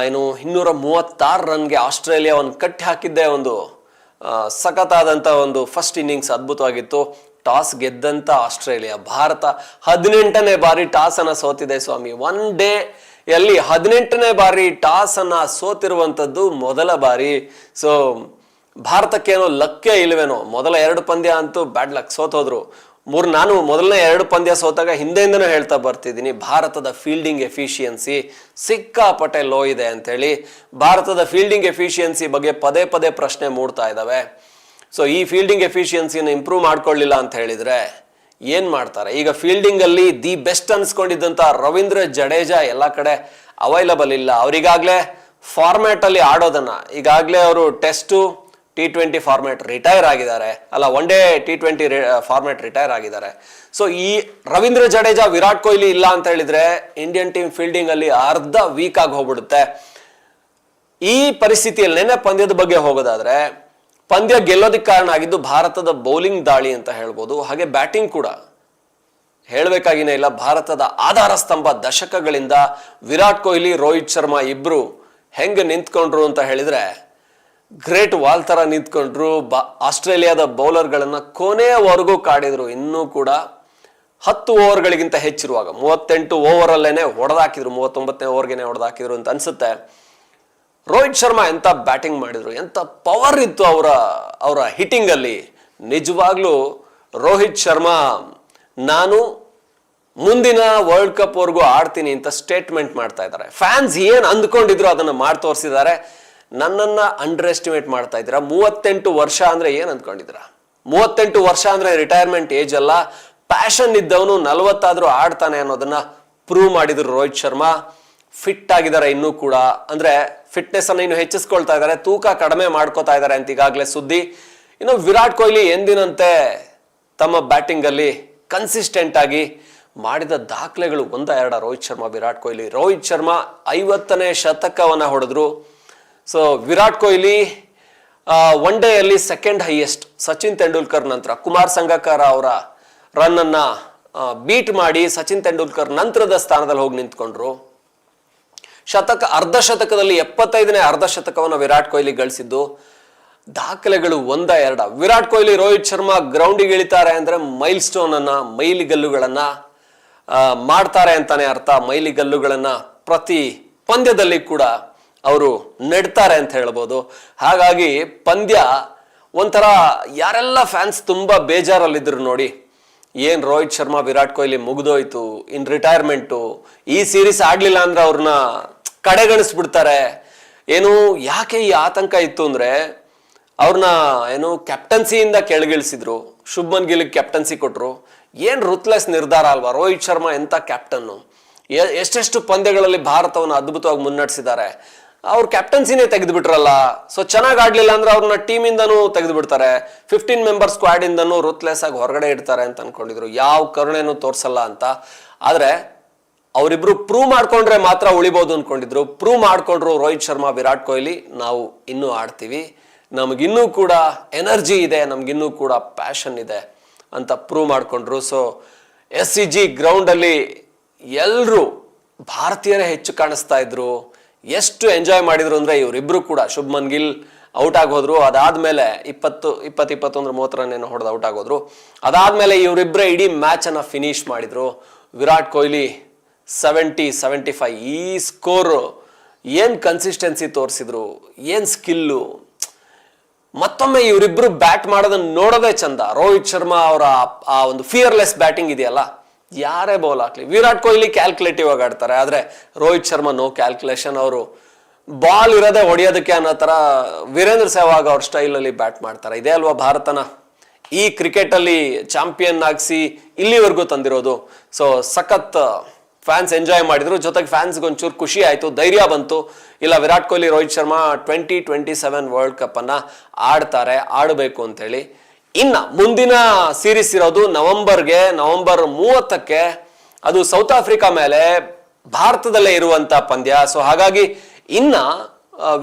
A: ಏನು, ಇನ್ನೂರ ಮೂವತ್ತಾರು ರನ್ಗೆ ಆಸ್ಟ್ರೇಲಿಯಾ ಒಂದು ಕಟ್ಟಿ ಹಾಕಿದ್ದೆ, ಒಂದು ಸಖತ್ತಾದಂಥ ಒಂದು ಫಸ್ಟ್ ಇನ್ನಿಂಗ್ಸ್ ಅದ್ಭುತವಾಗಿತ್ತು. ಟಾಸ್ ಗೆದ್ದಂತ ಆಸ್ಟ್ರೇಲಿಯಾ. ಭಾರತ ಹದಿನೆಂಟನೇ ಬಾರಿ ಟಾಸ್ ಅನ್ನ ಸೋತಿದೆ ಸ್ವಾಮಿ. ಒನ್ ಡೇ ಎಲ್ಲಿ ಹದಿನೆಂಟನೇ ಬಾರಿ ಟಾಸ್ ಅನ್ನ ಸೋತಿರುವಂಥದ್ದು ಮೊದಲ ಬಾರಿ. ಸೊ ಭಾರತಕ್ಕೇನೋ ಲಕ್ಕೇ ಇಲ್ವೇನೋ. ಮೊದಲ ಎರಡು ಪಂದ್ಯ ಅಂತೂ ಬ್ಯಾಡ್ ಲಕ್ ಸೋತೋದ್ರು ಮೂರ್, ನಾನು ಮೊದಲನೇ ಎರಡು ಪಂದ್ಯ ಸೋತಾಗ ಹಿಂದೆಯಿಂದನೂ ಹೇಳ್ತಾ ಬರ್ತಿದ್ದೀನಿ. ಭಾರತದ ಫೀಲ್ಡಿಂಗ್ ಎಫಿಷಿಯನ್ಸಿ ಸಿಕ್ಕಾಪಟ್ಟೆ ಲೋ ಇದೆ ಅಂತೇಳಿ. ಭಾರತದ ಫೀಲ್ಡಿಂಗ್ ಎಫಿಷಿಯನ್ಸಿ ಬಗ್ಗೆ ಪದೇ ಪದೇ ಪ್ರಶ್ನೆ ಮೂಡ್ತಾ ಇದ್ದಾವೆ ಸೊ ಈ ಫೀಲ್ಡಿಂಗ್ ಎಫಿಷಿಯನ್ಸಿನ ಇಂಪ್ರೂವ್ ಮಾಡ್ಕೊಳ್ಳಿಲ್ಲ ಅಂತ ಹೇಳಿದ್ರೆ ಏನ್ ಮಾಡ್ತಾರೆ? ಈಗ ಫೀಲ್ಡಿಂಗ್ ಅಲ್ಲಿ ದಿ ಬೆಸ್ಟ್ ಅನ್ಸ್ಕೊಂಡಿದ್ದಂತ ರವೀಂದ್ರ ಜಡೇಜಾ ಎಲ್ಲ ಕಡೆ ಅವೈಲಬಲ್ ಇಲ್ಲ. ಅವರಿಗಾಗಲೇ ಫಾರ್ಮ್ಯಾಟ್ ಅಲ್ಲಿ ಆಡೋದನ್ನ, ಈಗಾಗಲೇ ಅವರು test T twenty format retire ಆಗಿದ್ದಾರೆ. ಅಲ್ಲ one day T twenty format retire ಆಗಿದ್ದಾರೆ. ಸೊ ಈ ರವೀಂದ್ರ ಜಡೇಜಾ, ವಿರಾಟ್ ಕೊಹ್ಲಿ ಇಲ್ಲ ಅಂತ ಹೇಳಿದ್ರೆ ಇಂಡಿಯನ್ ಟೀಮ್ ಫೀಲ್ಡಿಂಗ್ ಅಲ್ಲಿ ಅರ್ಧ ವೀಕ್ ಆಗಿ ಹೋಗ್ಬಿಡುತ್ತೆ. ಈ ಪರಿಸ್ಥಿತಿಯಲ್ಲಿ ಪಂದ್ಯದ ಬಗ್ಗೆ ಹೋಗೋದಾದ್ರೆ ಪಂದ್ಯ ಗೆಲ್ಲೋದಕ್ಕೆ ಕಾರಣ ಆಗಿದ್ದು ಭಾರತದ ಬೌಲಿಂಗ್ ದಾಳಿ ಅಂತ ಹೇಳ್ಬೋದು. ಹಾಗೆ ಬ್ಯಾಟಿಂಗ್ ಕೂಡ ಹೇಳಬೇಕಾಗಿನೇ ಇಲ್ಲ. ಭಾರತದ ಆಧಾರ ಸ್ತಂಭ ದಶಕಗಳಿಂದ ವಿರಾಟ್ ಕೊಹ್ಲಿ, ರೋಹಿತ್ ಶರ್ಮಾ ಇಬ್ಬರು ಹೆಂಗೆ ನಿಂತ್ಕೊಂಡ್ರು ಅಂತ ಹೇಳಿದ್ರೆ, ಗ್ರೇಟ್ ವಾಲ್ ಥರ ನಿಂತ್ಕೊಂಡ್ರು. ಬ, ಆಸ್ಟ್ರೇಲಿಯಾದ ಬೌಲರ್ಗಳನ್ನು ಕೊನೆಯವರೆಗೂ ಕಾಡಿದ್ರು. ಇನ್ನೂ ಕೂಡ ಹತ್ತು ಓವರ್ಗಳಿಗಿಂತ ಹೆಚ್ಚಿರುವಾಗ, ಮೂವತ್ತೆಂಟು ಓವರಲ್ಲೇನೆ ಹೊಡೆದಾಕಿದ್ರು. ಮೂವತ್ತೊಂಬತ್ತನೇ ಓವರ್ಗೆ ಹೊಡೆದಾಕಿದ್ರು ಅಂತ ಅನ್ಸುತ್ತೆ. ರೋಹಿತ್ ಶರ್ಮಾ ಎಂಥ ಬ್ಯಾಟಿಂಗ್ ಮಾಡಿದ್ರು ಎಂಥ ಪವರ್ ಇತ್ತು ಅವರ ಅವರ ಹಿಟ್ಟಿಂಗಲ್ಲಿ ನಿಜವಾಗ್ಲೂ ರೋಹಿತ್ ಶರ್ಮಾ, ನಾನು ಮುಂದಿನ ವರ್ಲ್ಡ್ ಕಪ್ ವರ್ಗೂ ಆಡ್ತೀನಿ ಅಂತ ಸ್ಟೇಟ್ಮೆಂಟ್ ಮಾಡ್ತಾ ಇದ್ದಾರೆ. ಫ್ಯಾನ್ಸ್ ಏನು ಅಂದ್ಕೊಂಡಿದ್ರು ಅದನ್ನು ಮಾಡಿ ತೋರಿಸಿದ್ದಾರೆ. ನನ್ನನ್ನು ಅಂಡರ್ ಎಸ್ಟಿಮೇಟ್ ಮಾಡ್ತಾ ಇದ್ದೀರಾ? ಮೂವತ್ತೆಂಟು ವರ್ಷ ಅಂದರೆ ಏನು ಅಂದ್ಕೊಂಡಿದ್ರ ಮೂವತ್ತೆಂಟು ವರ್ಷ ಅಂದರೆ ರಿಟೈರ್ಮೆಂಟ್ ಏಜ್ ಅಲ್ಲ. ಪ್ಯಾಷನ್ ಇದ್ದವನು ನಲವತ್ತಾದರೂ ಆಡ್ತಾನೆ ಅನ್ನೋದನ್ನು ಪ್ರೂವ್ ಮಾಡಿದ್ರು ರೋಹಿತ್ ಶರ್ಮಾ. ಫಿಟ್ ಆಗಿದ್ದಾರೆ ಇನ್ನೂ ಕೂಡ. ಅಂದ್ರೆ ಫಿಟ್ನೆಸ್ ಅನ್ನು ಇನ್ನು ಹೆಚ್ಚಿಸ್ಕೊಳ್ತಾ ಇದ್ದಾರೆ, ತೂಕ ಕಡಿಮೆ ಮಾಡ್ಕೋತಾ ಇದ್ದಾರೆ ಅಂತ ಈಗಾಗಲೇ ಸುದ್ದಿ. ಇನ್ನು ವಿರಾಟ್ ಕೊಹ್ಲಿ ಎಂದಿನಂತೆ ತಮ್ಮ ಬ್ಯಾಟಿಂಗ್ ಅಲ್ಲಿ ಕನ್ಸಿಸ್ಟೆಂಟ್ ಆಗಿ ಮಾಡಿದ ದಾಖಲೆಗಳು ಒಂದ ಎರಡ. ರೋಹಿತ್ ಶರ್ಮಾ, ವಿರಾಟ್ ಕೊಹ್ಲಿ. ರೋಹಿತ್ ಶರ್ಮಾ ಐವತ್ತನೇ ಶತಕವನ್ನ ಹೊಡೆದ್ರು. ಸೊ ವಿರಾಟ್ ಕೊಹ್ಲಿ ಒನ್ ಡೇಯಲ್ಲಿ ಸೆಕೆಂಡ್ ಹೈಯೆಸ್ಟ್ ಸಚಿನ್ ತೆಂಡೂಲ್ಕರ್ ನಂತರ. ಕುಮಾರ್ ಸಂಗಕಾರ ಅವರ ರನ್ನನ್ನು ಬೀಟ್ ಮಾಡಿ ಸಚಿನ್ ತೆಂಡೂಲ್ಕರ್ ನಂತರದ ಸ್ಥಾನದಲ್ಲಿ ಹೋಗಿ ನಿಂತ್ಕೊಂಡ್ರು. ಶತಕ, ಅರ್ಧ ಶತಕದಲ್ಲಿ ಎಪ್ಪತ್ತೈದನೇ ಅರ್ಧ ಶತಕವನ್ನು ವಿರಾಟ್ ಕೊಹ್ಲಿ ಗಳಿಸಿದ್ದು. ದಾಖಲೆಗಳು ಒಂದ, ಎರಡ. ವಿರಾಟ್ ಕೊಹ್ಲಿ, ರೋಹಿತ್ ಶರ್ಮಾ ಗ್ರೌಂಡಿಗೆ ಇಳಿತಾರೆ ಅಂದರೆ ಮೈಲ್ ಸ್ಟೋನ್ ಅನ್ನ ಮೈಲಿಗಲ್ಲುಗಳನ್ನ ಮಾಡ್ತಾರೆ ಅಂತಾನೆ ಅರ್ಥ. ಮೈಲಿಗಲ್ಲುಗಳನ್ನು ಪ್ರತಿ ಪಂದ್ಯದಲ್ಲಿ ಕೂಡ ಅವರು ನೆಡ್ತಾರೆ ಅಂತ ಹೇಳ್ಬೋದು. ಹಾಗಾಗಿ ಪಂದ್ಯ ಒಂಥರ ಯಾರೆಲ್ಲ ಫ್ಯಾನ್ಸ್ ತುಂಬ ಬೇಜಾರಲ್ಲಿದ್ದರು ನೋಡಿ, ಏನು ರೋಹಿತ್ ಶರ್ಮಾ, ವಿರಾಟ್ ಕೊಹ್ಲಿ ಮುಗಿದೋಯ್ತು, ಇನ್ ರಿಟೈರ್ಮೆಂಟು ಈ ಸೀರೀಸ್ ಆಡಲಿಲ್ಲ ಅಂದ್ರೆ ಅವ್ರನ್ನ ಕಡೆಗಣಿಸ್ಬಿಡ್ತಾರೆ. ಏನು ಯಾಕೆ ಈ ಆತಂಕ ಇತ್ತು ಅಂದ್ರೆ ಅವ್ರನ್ನ ಏನು ಕ್ಯಾಪ್ಟನ್ಸಿಯಿಂದ ಕೆಳಗಿಳಿಸಿದ್ರು. ಶುಭ್ಮನ್ ಗಿಲ್ ಕ್ಯಾಪ್ಟನ್ಸಿ ಕೊಟ್ಟರು ಏನ್ ರುತ್ಲೆಸ್ ನಿರ್ಧಾರ ಅಲ್ವಾ? ರೋಹಿತ್ ಶರ್ಮಾ ಎಂಥ ಕ್ಯಾಪ್ಟನ್ನು ಎಷ್ಟೆಷ್ಟು ಪಂದ್ಯಗಳಲ್ಲಿ ಭಾರತವನ್ನು ಅದ್ಭುತವಾಗಿ ಮುನ್ನಡೆಸಿದ್ದಾರೆ. ಅವ್ರ ಕ್ಯಾಪ್ಟನ್ಸಿನೇ ತೆಗೆದು ಬಿಟ್ರಲ್ಲ ಸೊ ಚೆನ್ನಾಗಿ ಆಡ್ಲಿಲ್ಲ ಅಂದ್ರೆ ಅವ್ರನ್ನ ಟೀಮಿಂದನೂ ತೆಗೆದು ಬಿಡ್ತಾರೆ ಫಿಫ್ಟೀನ್ ಮೆಂಬರ್ ಸ್ಕ್ವಾಡ್ ಇಂದನೂ ರುತ್ಲೆಸ್ ಆಗಿ ಹೊರಗಡೆ ಇಡ್ತಾರೆ ಅಂತ ಅನ್ಕೊಂಡಿದ್ರು. ಯಾವ ಕರುಣೆನೂ ತೋರಿಸಲ್ಲ ಅಂತ. ಆದ್ರೆ ಅವರಿಬ್ರು ಪ್ರೂವ್ ಮಾಡ್ಕೊಂಡ್ರೆ ಮಾತ್ರ ಉಳಿಬಹುದು ಅನ್ಕೊಂಡಿದ್ರು. ಪ್ರೂವ್ ಮಾಡ್ಕೊಂಡ್ರು ರೋಹಿತ್ ಶರ್ಮಾ, ವಿರಾಟ್ ಕೊಹ್ಲಿ, ನಾವು ಇನ್ನೂ ಆಡ್ತೀವಿ. ನಮಗಿನ್ನೂ ಕೂಡ ಎನರ್ಜಿ ಇದೆ, ನಮಗಿನ್ನೂ ಕೂಡ ಪ್ಯಾಷನ್ ಇದೆ ಅಂತ ಪ್ರೂವ್ ಮಾಡ್ಕೊಂಡ್ರು. ಸೊ ಎಸ್ ಸಿ ಜಿ ಗ್ರೌಂಡಲ್ಲಿ ಎಲ್ಲರೂ ಭಾರತೀಯರೇ ಹೆಚ್ಚು ಕಾಣಿಸ್ತಾ ಇದ್ರು. ಎಷ್ಟು ಎಂಜಾಯ್ ಮಾಡಿದ್ರು ಅಂದ್ರೆ ಇವರಿಬ್ರು ಕೂಡ. ಶುಭ್ಮನ್ ಗಿಲ್ ಔಟ್ ಆಗೋದ್ರು. ಅದಾದಮೇಲೆ ಇಪ್ಪತ್ತು ಇಪ್ಪತ್ತು ಇಪ್ಪತ್ತೊಂದ್ರ ಮೂವತ್ತು ರನ್ ಏನೋ ಹೊಡೆದು ಔಟ್ ಆಗೋದ್ರು. ಅದಾದ್ಮೇಲೆ ಇವರಿಬ್ಬರೇ ಇಡೀ ಮ್ಯಾಚ್ ಅನ್ನ ಫಿನಿಶ್ ಮಾಡಿದ್ರು. Virat Kohli seventy seventy five ಈ ಸ್ಕೋರು ಏನು ಕನ್ಸಿಸ್ಟೆನ್ಸಿ ತೋರಿಸಿದ್ರು, ಏನು ಸ್ಕಿಲ್ಲು ಮತ್ತೊಮ್ಮೆ ಇವರಿಬ್ಬರು ಬ್ಯಾಟ್ ಮಾಡೋದನ್ನ ನೋಡೋದೇ ಚಂದ. ರೋಹಿತ್ ಶರ್ಮಾ ಅವರ ಆ ಒಂದು ಫಿಯರ್ಲೆಸ್ ಬ್ಯಾಟಿಂಗ್ ಇದೆಯಲ್ಲ? ಯಾರೇ ಬೌಲ್ ಹಾಕ್ಲಿ. ವಿರಾಟ್ ಕೊಹ್ಲಿ ಕ್ಯಾಲ್ಕುಲೇಟಿವ್ ಆಗಿ ಆಡ್ತಾರೆ. ಆದರೆ ರೋಹಿತ್ ಶರ್ಮಾ ನೋ ಕ್ಯಾಲ್ಕುಲೇಷನ್ ಅವರು ಬಾಲ್ ಇರೋದೇ ಹೊಡೆಯೋದಕ್ಕೆ ಅನ್ನೋ ಥರ ವೀರೇಂದ್ರ ಸೆಹ್ವಾಗ್ ಅವ್ರ ಸ್ಟೈಲಲ್ಲಿ ಬ್ಯಾಟ್ ಮಾಡ್ತಾರೆ. ಇದೇ ಅಲ್ವಾ ಭಾರತನ? ಈ ಕ್ರಿಕೆಟಲ್ಲಿ ಚಾಂಪಿಯನ್ ಆಗಿಸಿ ಇಲ್ಲಿವರೆಗೂ ತಂದಿರೋದು. ಸೊ ಸಖತ್ ಫ್ಯಾನ್ಸ್ ಎಂಜಾಯ್ ಮಾಡಿದ್ರು. ಜೊತೆಗೆ ಫ್ಯಾನ್ಸ್ಗೆ ಒಂಚೂರು ಖುಷಿ ಆಯಿತು. ಧೈರ್ಯ ಬಂತು. ಇಲ್ಲ, Virat Kohli, Rohit Sharma twenty twenty seven world cup ಅನ್ನ ಆಡ್ತಾರೆ, ಆಡಬೇಕು ಅಂತೇಳಿ. ಇನ್ನ ಮುಂದಿನ ಸೀರೀಸ್ ಇರೋದು ನವೆಂಬರ್ಗೆ, ನವೆಂಬರ್ ಮೂವತ್ತಕ್ಕೆ ಅದು ಸೌತ್ ಆಫ್ರಿಕಾ ಮೇಲೆ ಭಾರತದಲ್ಲೇ ಇರುವಂಥ ಪಂದ್ಯ. ಸೊ ಹಾಗಾಗಿ ಇನ್ನ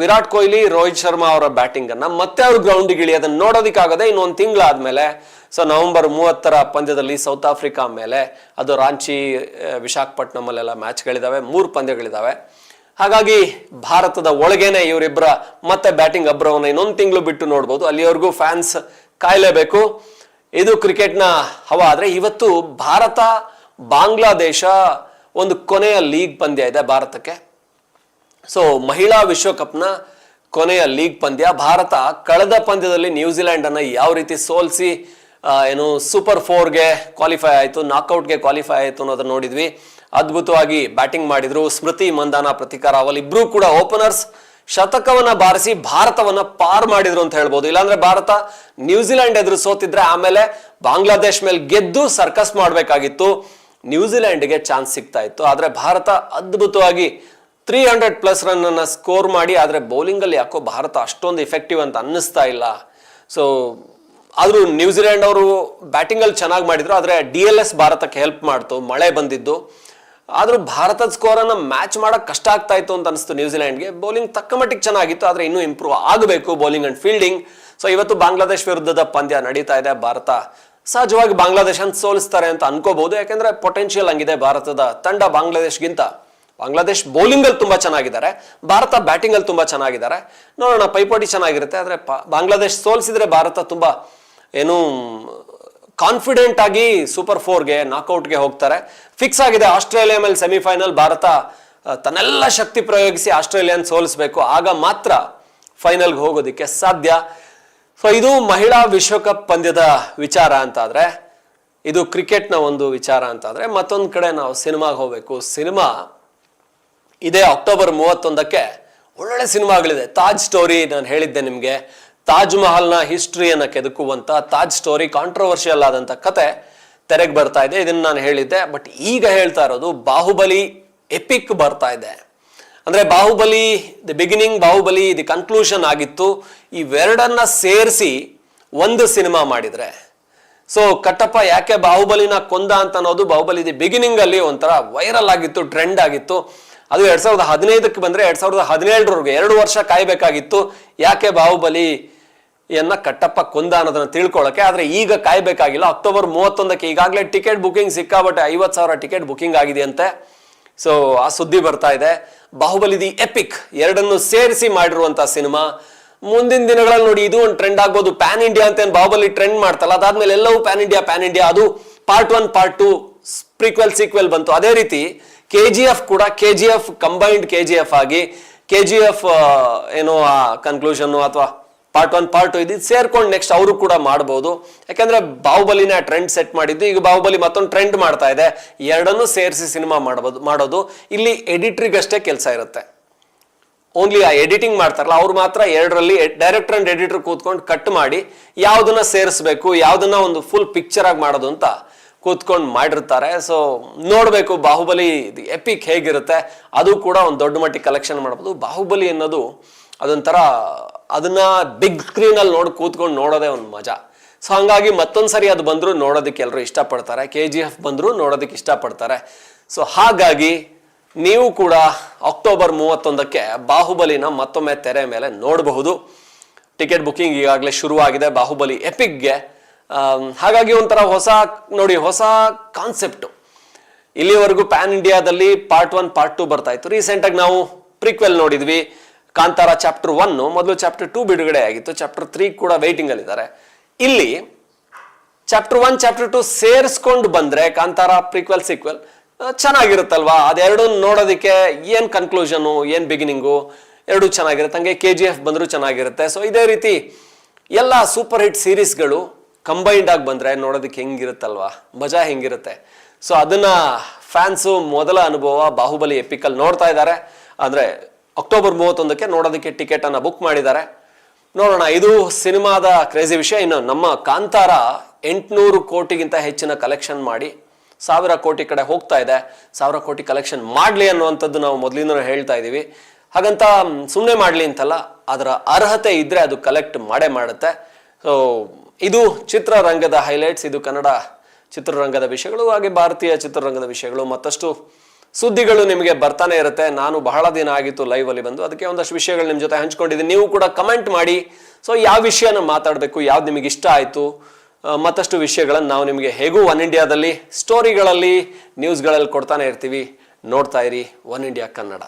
A: ವಿರಾಟ್ ಕೊಹ್ಲಿ, ರೋಹಿತ್ ಶರ್ಮಾ ಅವರ ಬ್ಯಾಟಿಂಗ್ ಅನ್ನ ಮತ್ತೆ ಅವ್ರ ಗ್ರೌಂಡಿಗೆ ಇಳಿ ಅದನ್ನ ನೋಡೋದಕ್ಕಾಗದೆ ಇನ್ನೊಂದು ತಿಂಗಳಾದ್ಮೇಲೆ ಸೊ ನವೆಂಬರ್ ಮೂವತ್ತರ ಪಂದ್ಯದಲ್ಲಿ ಸೌತ್ ಆಫ್ರಿಕಾ ಮೇಲೆ, ಅದು ರಾಂಚಿ ವಿಶಾಖಪಟ್ಟಣಮಲ್ಲೆಲ್ಲ ಮ್ಯಾಚ್ಗಳಿದ್ದಾವೆ ಮೂರು ಪಂದ್ಯಗಳಿದ್ದಾವೆ ಹಾಗಾಗಿ ಭಾರತದ ಒಳಗೇನೆ ಇವರಿಬ್ಬರ ಮತ್ತೆ ಬ್ಯಾಟಿಂಗ್ ಅಬ್ರವನ್ನ ಇನ್ನೊಂದು ತಿಂಗಳು ಬಿಟ್ಟು ನೋಡ್ಬೋದು. ಅಲ್ಲಿವರೆಗೂ ಫ್ಯಾನ್ಸ್ ಕಾಯಲೇಬೇಕು. ಇದು ಕ್ರಿಕೆಟ್ನ ಹವ ಆದರೆ ಇವತ್ತು ಭಾರತ, ಬಾಂಗ್ಲಾದೇಶ ಒಂದು ಕೊನೆಯ ಲೀಗ್ ಪಂದ್ಯ ಇದೆ ಭಾರತಕ್ಕೆ. ಸೊ ಮಹಿಳಾ ವಿಶ್ವಕಪ್ನ ಕೊನೆಯ ಲೀಗ್ ಪಂದ್ಯ. ಭಾರತ ಕಳೆದ ಪಂದ್ಯದಲ್ಲಿ ನ್ಯೂಜಿಲೆಂಡನ್ನು ಯಾವ ರೀತಿ ಸೋಲಿಸಿ ಏನು ಸೂಪರ್ ಫೋರ್ಗೆ ಕ್ವಾಲಿಫೈ ಆಯಿತು ನಾಕ್ಔಟ್ಗೆ ಕ್ವಾಲಿಫೈ ಆಯಿತು ಅನ್ನೋದನ್ನ ನೋಡಿದ್ವಿ. ಅದ್ಭುತವಾಗಿ ಬ್ಯಾಟಿಂಗ್ ಮಾಡಿದ್ರು. ಸ್ಮೃತಿ ಮಂದಾನ ಪ್ರತಿಕಾರ ಅವಲ್ ಇಬ್ರು ಕೂಡ ಓಪನರ್ಸ್ ಶತಕವನ್ನ ಬಾರಿಸಿ ಭಾರತವನ್ನ ಪಾರ್ ಮಾಡಿದ್ರು ಅಂತ ಹೇಳ್ಬೋದು. ಇಲ್ಲಾಂದ್ರೆ ಭಾರತ ನ್ಯೂಜಿಲೆಂಡ್ ಎದುರು ಸೋತಿದ್ರೆ ಆಮೇಲೆ ಬಾಂಗ್ಲಾದೇಶ್ ಮೇಲೆ ಗೆದ್ದು ಸರ್ಕಸ್ ಮಾಡಬೇಕಾಗಿತ್ತು. ನ್ಯೂಜಿಲೆಂಡ್ಗೆ ಚಾನ್ಸ್ ಸಿಗ್ತಾ ಇತ್ತು. ಆದ್ರೆ ಭಾರತ ಅದ್ಭುತವಾಗಿ ತ್ರೀ ಹಂಡ್ರೆಡ್ ಪ್ಲಸ್ ರನ್ ಅನ್ನ ಸ್ಕೋರ್ ಮಾಡಿ, ಆದ್ರೆ ಬೌಲಿಂಗ್ ಅಲ್ಲಿ ಯಾಕೋ ಭಾರತ ಅಷ್ಟೊಂದು ಎಫೆಕ್ಟಿವ್ ಅಂತ ಅನ್ನಿಸ್ತಾ ಇಲ್ಲ. ಸೊ ಆದ್ರೂ ನ್ಯೂಜಿಲೆಂಡ್ ಅವರು ಬ್ಯಾಟಿಂಗ್ ಅಲ್ಲಿ ಚೆನ್ನಾಗಿ ಮಾಡಿದ್ರು, ಆದರೆ ಡಿ ಎಲ್ ಎಸ್ ಭಾರತಕ್ಕೆ ಹೆಲ್ಪ್ ಮಾಡ್ತು, ಮಳೆ ಬಂದಿದ್ದು. ಆದರೂ ಭಾರತದ ಸ್ಕೋರ್ ಅನ್ನ ಮ್ಯಾಚ್ ಮಾಡೋಕ್ಕೆ ಕಷ್ಟ ಆಗ್ತಾ ಇತ್ತು ಅಂತ ಅನಿಸ್ತು ನ್ಯೂಜಿಲೆಂಡ್ಗೆ ಬೌಲಿಂಗ್ ತಕ್ಕ ಮಟ್ಟಿಗೆ ಚೆನ್ನಾಗಿತ್ತು, ಆದರೆ ಇನ್ನೂ ಇಂಪ್ರೂವ್ ಆಗಬೇಕು ಬೌಲಿಂಗ್ ಅಂಡ್ ಫೀಲ್ಡಿಂಗ್ ಸೊ ಇವತ್ತು ಬಾಂಗ್ಲಾದೇಶ್ ವಿರುದ್ಧದ ಪಂದ್ಯ ನಡೀತಾ ಇದೆ. ಭಾರತ ಸಹಜವಾಗಿ ಬಾಂಗ್ಲಾದೇಶನ್ ಸೋಲಿಸ್ತಾರೆ ಅಂತ ಅನ್ಕೋಬಹುದು, ಯಾಕೆಂದ್ರೆ ಪೊಟೆನ್ಷಿಯಲ್ ಹಂಗಿದೆ ಭಾರತದ ತಂಡ ಬಾಂಗ್ಲಾದೇಶ್ಗಿಂತ ಬಾಂಗ್ಲಾದೇಶ್ ಬೌಲಿಂಗ್ ಅಲ್ಲಿ ತುಂಬಾ ಚೆನ್ನಾಗಿದ್ದಾರೆ, ಭಾರತ ಬ್ಯಾಟಿಂಗ್ ಅಲ್ಲಿ ತುಂಬಾ ಚೆನ್ನಾಗಿದ್ದಾರೆ. ನೋಡೋಣ, ಪೈಪೋಟಿ ಚೆನ್ನಾಗಿರುತ್ತೆ, ಆದರೆ ಬಾಂಗ್ಲಾದೇಶ್ ಸೋಲಿಸಿದ್ರೆ ಭಾರತ ತುಂಬಾ ಏನು ಕಾನ್ಫಿಡೆಂಟ್ ಆಗಿ ಸೂಪರ್ ಫೋರ್ಗೆ ನಾಕ್ಔಟ್ಗೆ ಹೋಗ್ತಾರೆ. ಫಿಕ್ಸ್ ಆಗಿದೆ ಆಸ್ಟ್ರೇಲಿಯಾ ಮೇಲೆ ಸೆಮಿಫೈನಲ್ ಭಾರತ ತನ್ನೆಲ್ಲ ಶಕ್ತಿ ಪ್ರಯೋಗಿಸಿ ಆಸ್ಟ್ರೇಲಿಯನ್ ಸೋಲಿಸಬೇಕು. ಆಗ ಮಾತ್ರ ಫೈನಲ್ಗೆ ಹೋಗೋದಕ್ಕೆ ಸಾಧ್ಯ. ಸೊ ಇದು ಮಹಿಳಾ ವಿಶ್ವಕಪ್ ಪಂದ್ಯದ ವಿಚಾರ ಅಂತಾದರೆ, ಇದು ಕ್ರಿಕೆಟ್ನ ಒಂದು ವಿಚಾರ ಅಂತಾದರೆ, ಮತ್ತೊಂದು ಕಡೆ ನಾವು ಸಿನಿಮಾಗೆ ಹೋಗ್ಬೇಕು. ಸಿನಿಮಾ ಇದೇ ಅಕ್ಟೋಬರ್ ಮೂವತ್ತೊಂದಕ್ಕೆ ಒಳ್ಳೊಳ್ಳೆ ಸಿನಿಮಾಗಳಿದೆ. ತಾಜ್ ಸ್ಟೋರಿ ನಾನು ಹೇಳಿದ್ದೆ ನಿಮಗೆ. ತಾಜ್ ಮಹಲ್ನ ಹಿಸ್ಟ್ರಿಯನ್ನು ಕೆದಕುವಂತ ತಾಜ್ ಸ್ಟೋರಿ ಕಾಂಟ್ರವರ್ಷಿಯಲ್ ಆದಂಥ ಕತೆ ತೆರೆಗೆ ಬರ್ತಾ ಇದೆ. ಇದನ್ನ ನಾನು ಹೇಳಿದ್ದೆ. ಬಟ್ ಈಗ ಹೇಳ್ತಾ ಇರೋದು ಬಾಹುಬಲಿ ಎಪಿಕ್ ಬರ್ತಾ ಇದೆ. ಅಂದ್ರೆ Baahubali the beginning Baahubali the conclusion ಆಗಿತ್ತು. ಇವೆರಡನ್ನ ಸೇರಿಸಿ ಒಂದು ಸಿನಿಮಾ ಮಾಡಿದ್ರೆ. ಸೊ ಕಟ್ಟಪ್ಪ ಯಾಕೆ ಬಾಹುಬಲಿನ ಕೊಂದ ಅಂತ ಅನ್ನೋದು ಬಾಹುಬಲಿ ದಿ ಬಿಗಿನಿಂಗ್ ಅಲ್ಲಿ ಒಂಥರ ವೈರಲ್ ಆಗಿತ್ತು ಟ್ರೆಂಡ್ ಆಗಿತ್ತು. ಅದು ಎರಡ್ ಸಾವಿರದ ಹದಿನೈದಕ್ಕೆ ಬಂದ್ರೆ ಎರಡ್ ಸಾವಿರದ ಹದಿನೇಳರವರೆಗೆ ಎರಡು ವರ್ಷ ಕಾಯಬೇಕಾಗಿತ್ತು. ಯಾಕೆ ಬಾಹುಬಲಿ ಯನ್ನ ಕಟ್ಟಪ್ಪ ಕೊಂದ ಅನ್ನೋದನ್ನ ತಿಳ್ಕೊಳ್ಳೋಕೆ ಆದ್ರೆ ಈಗ ಕಾಯ್ಬೇಕಾಗಿಲ್ಲ. ಅಕ್ಟೋಬರ್ ಮೂವತ್ತೊಂದಕ್ಕೆ ಈಗಾಗಲೇ ಟಿಕೆಟ್ ಬುಕಿಂಗ್ ಸಿಕ್ಕಾಬಟ್ಟೆ ಐವತ್ತು ಸಾವಿರ ಟಿಕೆಟ್ ಬುಕಿಂಗ್ ಆಗಿದೆಯಂತೆ. ಸೊ ಆ ಸುದ್ದಿ ಬರ್ತಾ ಇದೆ. ಬಾಹುಬಲಿ ದಿ ಎಪಿಕ್ ಎರಡನ್ನು ಸೇರಿಸಿ ಮಾಡಿರುವಂತ ಸಿನಿಮಾ. ಮುಂದಿನ ದಿನಗಳಲ್ಲಿ ನೋಡಿ, ಇದು ಒಂದು ಟ್ರೆಂಡ್ ಆಗ್ಬೋದು. ಪ್ಯಾನ್ ಇಂಡಿಯಾ ಅಂತ ಏನು ಬಾಹುಬಲಿ ಟ್ರೆಂಡ್ ಮಾಡ್ತಲ್ಲ, ಅದಾದ್ಮೇಲೆ ಎಲ್ಲವೂ ಪ್ಯಾನ್ ಇಂಡಿಯಾ ಪ್ಯಾನ್ ಇಂಡಿಯಾ ಅದು part one part two prequel sequel ಬಂತು. ಅದೇ ರೀತಿ ಕೆ ಜಿ ಎಫ್ ಕೂಡ K G F combined K G F ಆಗಿ ಕೆ ಜಿ ಎಫ್ ಏನೋ ಆ ಕನ್ಕ್ಲೂಷನ್ ಅಥವಾ ಪಾರ್ಟ್ ಒನ್ ಪಾರ್ಟ್ ಟು ಇದು ಸೇರ್ಕೊಂಡು ನೆಕ್ಸ್ಟ್ ಅವರು ಕೂಡ ಮಾಡಬಹುದು ಯಾಕಂದ್ರೆ ಬಾಹುಬಲಿನ ಟ್ರೆಂಡ್ ಸೆಟ್ ಮಾಡಿದ್ದು, ಈಗ ಬಾಹುಬಲಿ ಮತ್ತೊಂದು ಟ್ರೆಂಡ್ ಮಾಡ್ತಾ ಇದೆ. ಎರಡನ್ನೂ ಸೇರಿಸಿ ಸಿನಿಮಾ ಮಾಡಬಹುದು ಮಾಡೋದು. ಇಲ್ಲಿ ಎಡಿಟ್ರಿಗಷ್ಟೇ ಕೆಲಸ ಇರುತ್ತೆ. ಓನ್ಲಿ ಆ ಎಡಿಟಿಂಗ್ ಮಾಡ್ತಾರಲ್ಲ, ಅವ್ರು ಮಾತ್ರ ಎರಡರಲ್ಲಿ ಡೈರೆಕ್ಟರ್ ಅಂಡ್ ಎಡಿಟರ್ ಕೂತ್ಕೊಂಡು ಕಟ್ ಮಾಡಿ, ಯಾವುದನ್ನ ಸೇರಿಸ್ಬೇಕು, ಯಾವುದನ್ನ ಒಂದು ಫುಲ್ ಪಿಕ್ಚರ್ ಆಗಿ ಮಾಡೋದು ಅಂತ ಕೂತ್ಕೊಂಡು ಮಾಡಿರ್ತಾರೆ. ಸೊ ನೋಡಬೇಕು ಬಾಹುಬಲಿ ಎಪಿಕ್ ಹೇಗಿರುತ್ತೆ. ಅದು ಕೂಡ ಒಂದು ದೊಡ್ಡ ಮಟ್ಟಿಗೆ ಕಲೆಕ್ಷನ್ ಮಾಡ್ಬೋದು. ಬಾಹುಬಲಿ ಅನ್ನೋದು ಅದೊಂಥರ ಅದನ್ನ ಬಿಗ್ ಸ್ಕ್ರೀನ್ ಅಲ್ಲಿ ನೋಡಿ, ಕೂತ್ಕೊಂಡು ನೋಡೋದೇ ಒಂದು ಮಜಾ. ಸೊ ಹಂಗಾಗಿ ಮತ್ತೊಂದು ಸರಿ ಅದು ಬಂದರೂ ನೋಡೋದಕ್ಕೆ ಎಲ್ಲರೂ ಇಷ್ಟಪಡ್ತಾರೆ. ಕೆ ಜಿ ಎಫ್ ಬಂದರೂ ನೋಡೋದಕ್ಕೆ ಇಷ್ಟಪಡ್ತಾರೆ. ಸೊ ಹಾಗಾಗಿ ನೀವು ಕೂಡ ಅಕ್ಟೋಬರ್ ಮೂವತ್ತೊಂದಕ್ಕೆ ಬಾಹುಬಲಿನ ಮತ್ತೊಮ್ಮೆ ತೆರೆ ಮೇಲೆ ನೋಡಬಹುದು. ಟಿಕೆಟ್ ಬುಕ್ಕಿಂಗ್ ಈಗಾಗಲೇ ಶುರುವಾಗಿದೆ. ಬಾಹುಬಲಿ ಎಪಿಕ್ಗೆ ಹಾಗಾಗಿ ಒಂಥರ ಹೊಸ, ನೋಡಿ ಹೊಸ ಕಾನ್ಸೆಪ್ಟು ಇಲ್ಲಿವರೆಗೂ ಪ್ಯಾನ್ ಇಂಡಿಯಾದಲ್ಲಿ ಪಾರ್ಟ್ ಒನ್ ಪಾರ್ಟ್ ಟು ಬರ್ತಾ ಇತ್ತು. ರೀಸೆಂಟಾಗಿ ನಾವು ಪ್ರಿಕ್ವೆಲ್ ನೋಡಿದ್ವಿ. ಕಾಂತಾರ ಚಾಪ್ಟರ್ ಒನ್ ಮೊದಲು ಚಾಪ್ಟರ್ ಟೂ ಬಿಡುಗಡೆ ಆಗಿತ್ತು. ಚಾಪ್ಟರ್ ತ್ರೀ ಕೂಡ ವೈಟಿಂಗ್ ಅಲ್ಲಿ ಇದ್ದಾರೆ ಇಲ್ಲಿ ಚಾಪ್ಟರ್ ಒನ್ ಚಾಪ್ಟರ್ ಟು ಸೇರಿಸ್ಕೊಂಡು ಬಂದ್ರೆ ಕಾಂತಾರ ಪ್ರೀಕ್ವೆಲ್ ಸೀಕ್ವೆಲ್ ಚೆನ್ನಾಗಿರುತ್ತಲ್ವಾ? ಅದೆರಡು ನೋಡೋದಕ್ಕೆ ಏನ್ ಕನ್ಕ್ಲೂಷನ್ ಏನ್ ಬಿಗಿನಿಂಗು ಎರಡು ಚೆನ್ನಾಗಿರುತ್ತೆ. ಹಂಗೆ ಕೆ ಜಿ ಎಫ್ ಬಂದರೂ ಚೆನ್ನಾಗಿರುತ್ತೆ. ಸೊ ಇದೇ ರೀತಿ ಎಲ್ಲ ಸೂಪರ್ ಹಿಟ್ ಸೀರೀಸ್ಗಳು ಕಂಬೈನ್ಡ್ ಆಗಿ ಬಂದ್ರೆ ನೋಡೋದಕ್ಕೆ ಹೆಂಗಿರುತ್ತಲ್ವಾ? ಮಜಾ ಹೆಂಗಿರುತ್ತೆ. ಸೊ ಅದನ್ನ ಫ್ಯಾನ್ಸು ಮೊದಲ ಅನುಭವ, ಬಾಹುಬಲಿ ಎಪಿಕಲ್ ನೋಡ್ತಾ ಇದ್ದಾರೆ. ಅಂದ್ರೆ ಅಕ್ಟೋಬರ್ ಮೂವತ್ತೊಂದಕ್ಕೆ ನೋಡೋದಕ್ಕೆ ಟಿಕೆಟ್ ಅನ್ನ ಬುಕ್ ಮಾಡಿದ್ದಾರೆ. ನೋಡೋಣ, ಇದು ಸಿನಿಮಾದ ಕ್ರೇಜಿ ವಿಷಯ. ಇನ್ನು ನಮ್ಮ ಕಾಂತಾರ ಎಂಟುನೂರು ಕೋಟಿಗಿಂತ ಹೆಚ್ಚಿನ ಕಲೆಕ್ಷನ್ ಮಾಡಿ, ಸಾವಿರ ಕೋಟಿ ಕಡೆ ಹೋಗ್ತಾ ಇದೆ. ಸಾವಿರ ಕೋಟಿ ಕಲೆಕ್ಷನ್ ಮಾಡಲಿ ಅನ್ನುವಂಥದ್ದು ನಾವು ಮೊದಲಿಂದ ಹೇಳ್ತಾ ಇದ್ದೀವಿ. ಹಾಗಂತ ಸುಮ್ಮನೆ ಮಾಡಲಿ ಅಂತಲ್ಲ, ಅದರ ಅರ್ಹತೆ ಇದ್ದರೆ ಅದು ಕಲೆಕ್ಟ್ ಮಾಡೇ ಮಾಡುತ್ತೆ. ಸೊ ಇದು ಚಿತ್ರರಂಗದ ಹೈಲೈಟ್ಸ್ ಇದು ಕನ್ನಡ ಚಿತ್ರರಂಗದ ವಿಷಯಗಳು, ಹಾಗೆ ಭಾರತೀಯ ಚಿತ್ರರಂಗದ ವಿಷಯಗಳು, ಮತ್ತಷ್ಟು ಸುದ್ದಿಗಳು ನಿಮಗೆ ಬರ್ತಾನೆ ಇರುತ್ತೆ. ನಾನು ಬಹಳ ದಿನ ಆಗಿತ್ತು ಲೈವ್ ಅಲ್ಲಿ ಬಂದು. ಅದಕ್ಕೆ ಒಂದಷ್ಟು ವಿಷಯಗಳು ನಿಮ್ಮ ಜೊತೆ ಹಂಚ್ಕೊಂಡಿದ್ದೀನಿ. ನೀವು ಕೂಡ ಕಮೆಂಟ್ ಮಾಡಿ. ಸೊ ಯಾವ ವಿಷಯನ ಮಾತಾಡಬೇಕು? ಯಾವ್ದು ನಿಮಗೆ ಇಷ್ಟ ಆಯಿತು? ಮತ್ತಷ್ಟು ವಿಷಯಗಳನ್ನು ನಾವು ನಿಮಗೆ ಹೇಗೂ ಒನ್ ಇಂಡಿಯಾದಲ್ಲಿ ಸ್ಟೋರಿಗಳಲ್ಲಿ ನ್ಯೂಸ್ಗಳಲ್ಲಿ ಕೊಡ್ತಾನೆ ಇರ್ತೀವಿ. ನೋಡ್ತಾ ಇರಿ ಒನ್ ಇಂಡಿಯಾ ಕನ್ನಡ.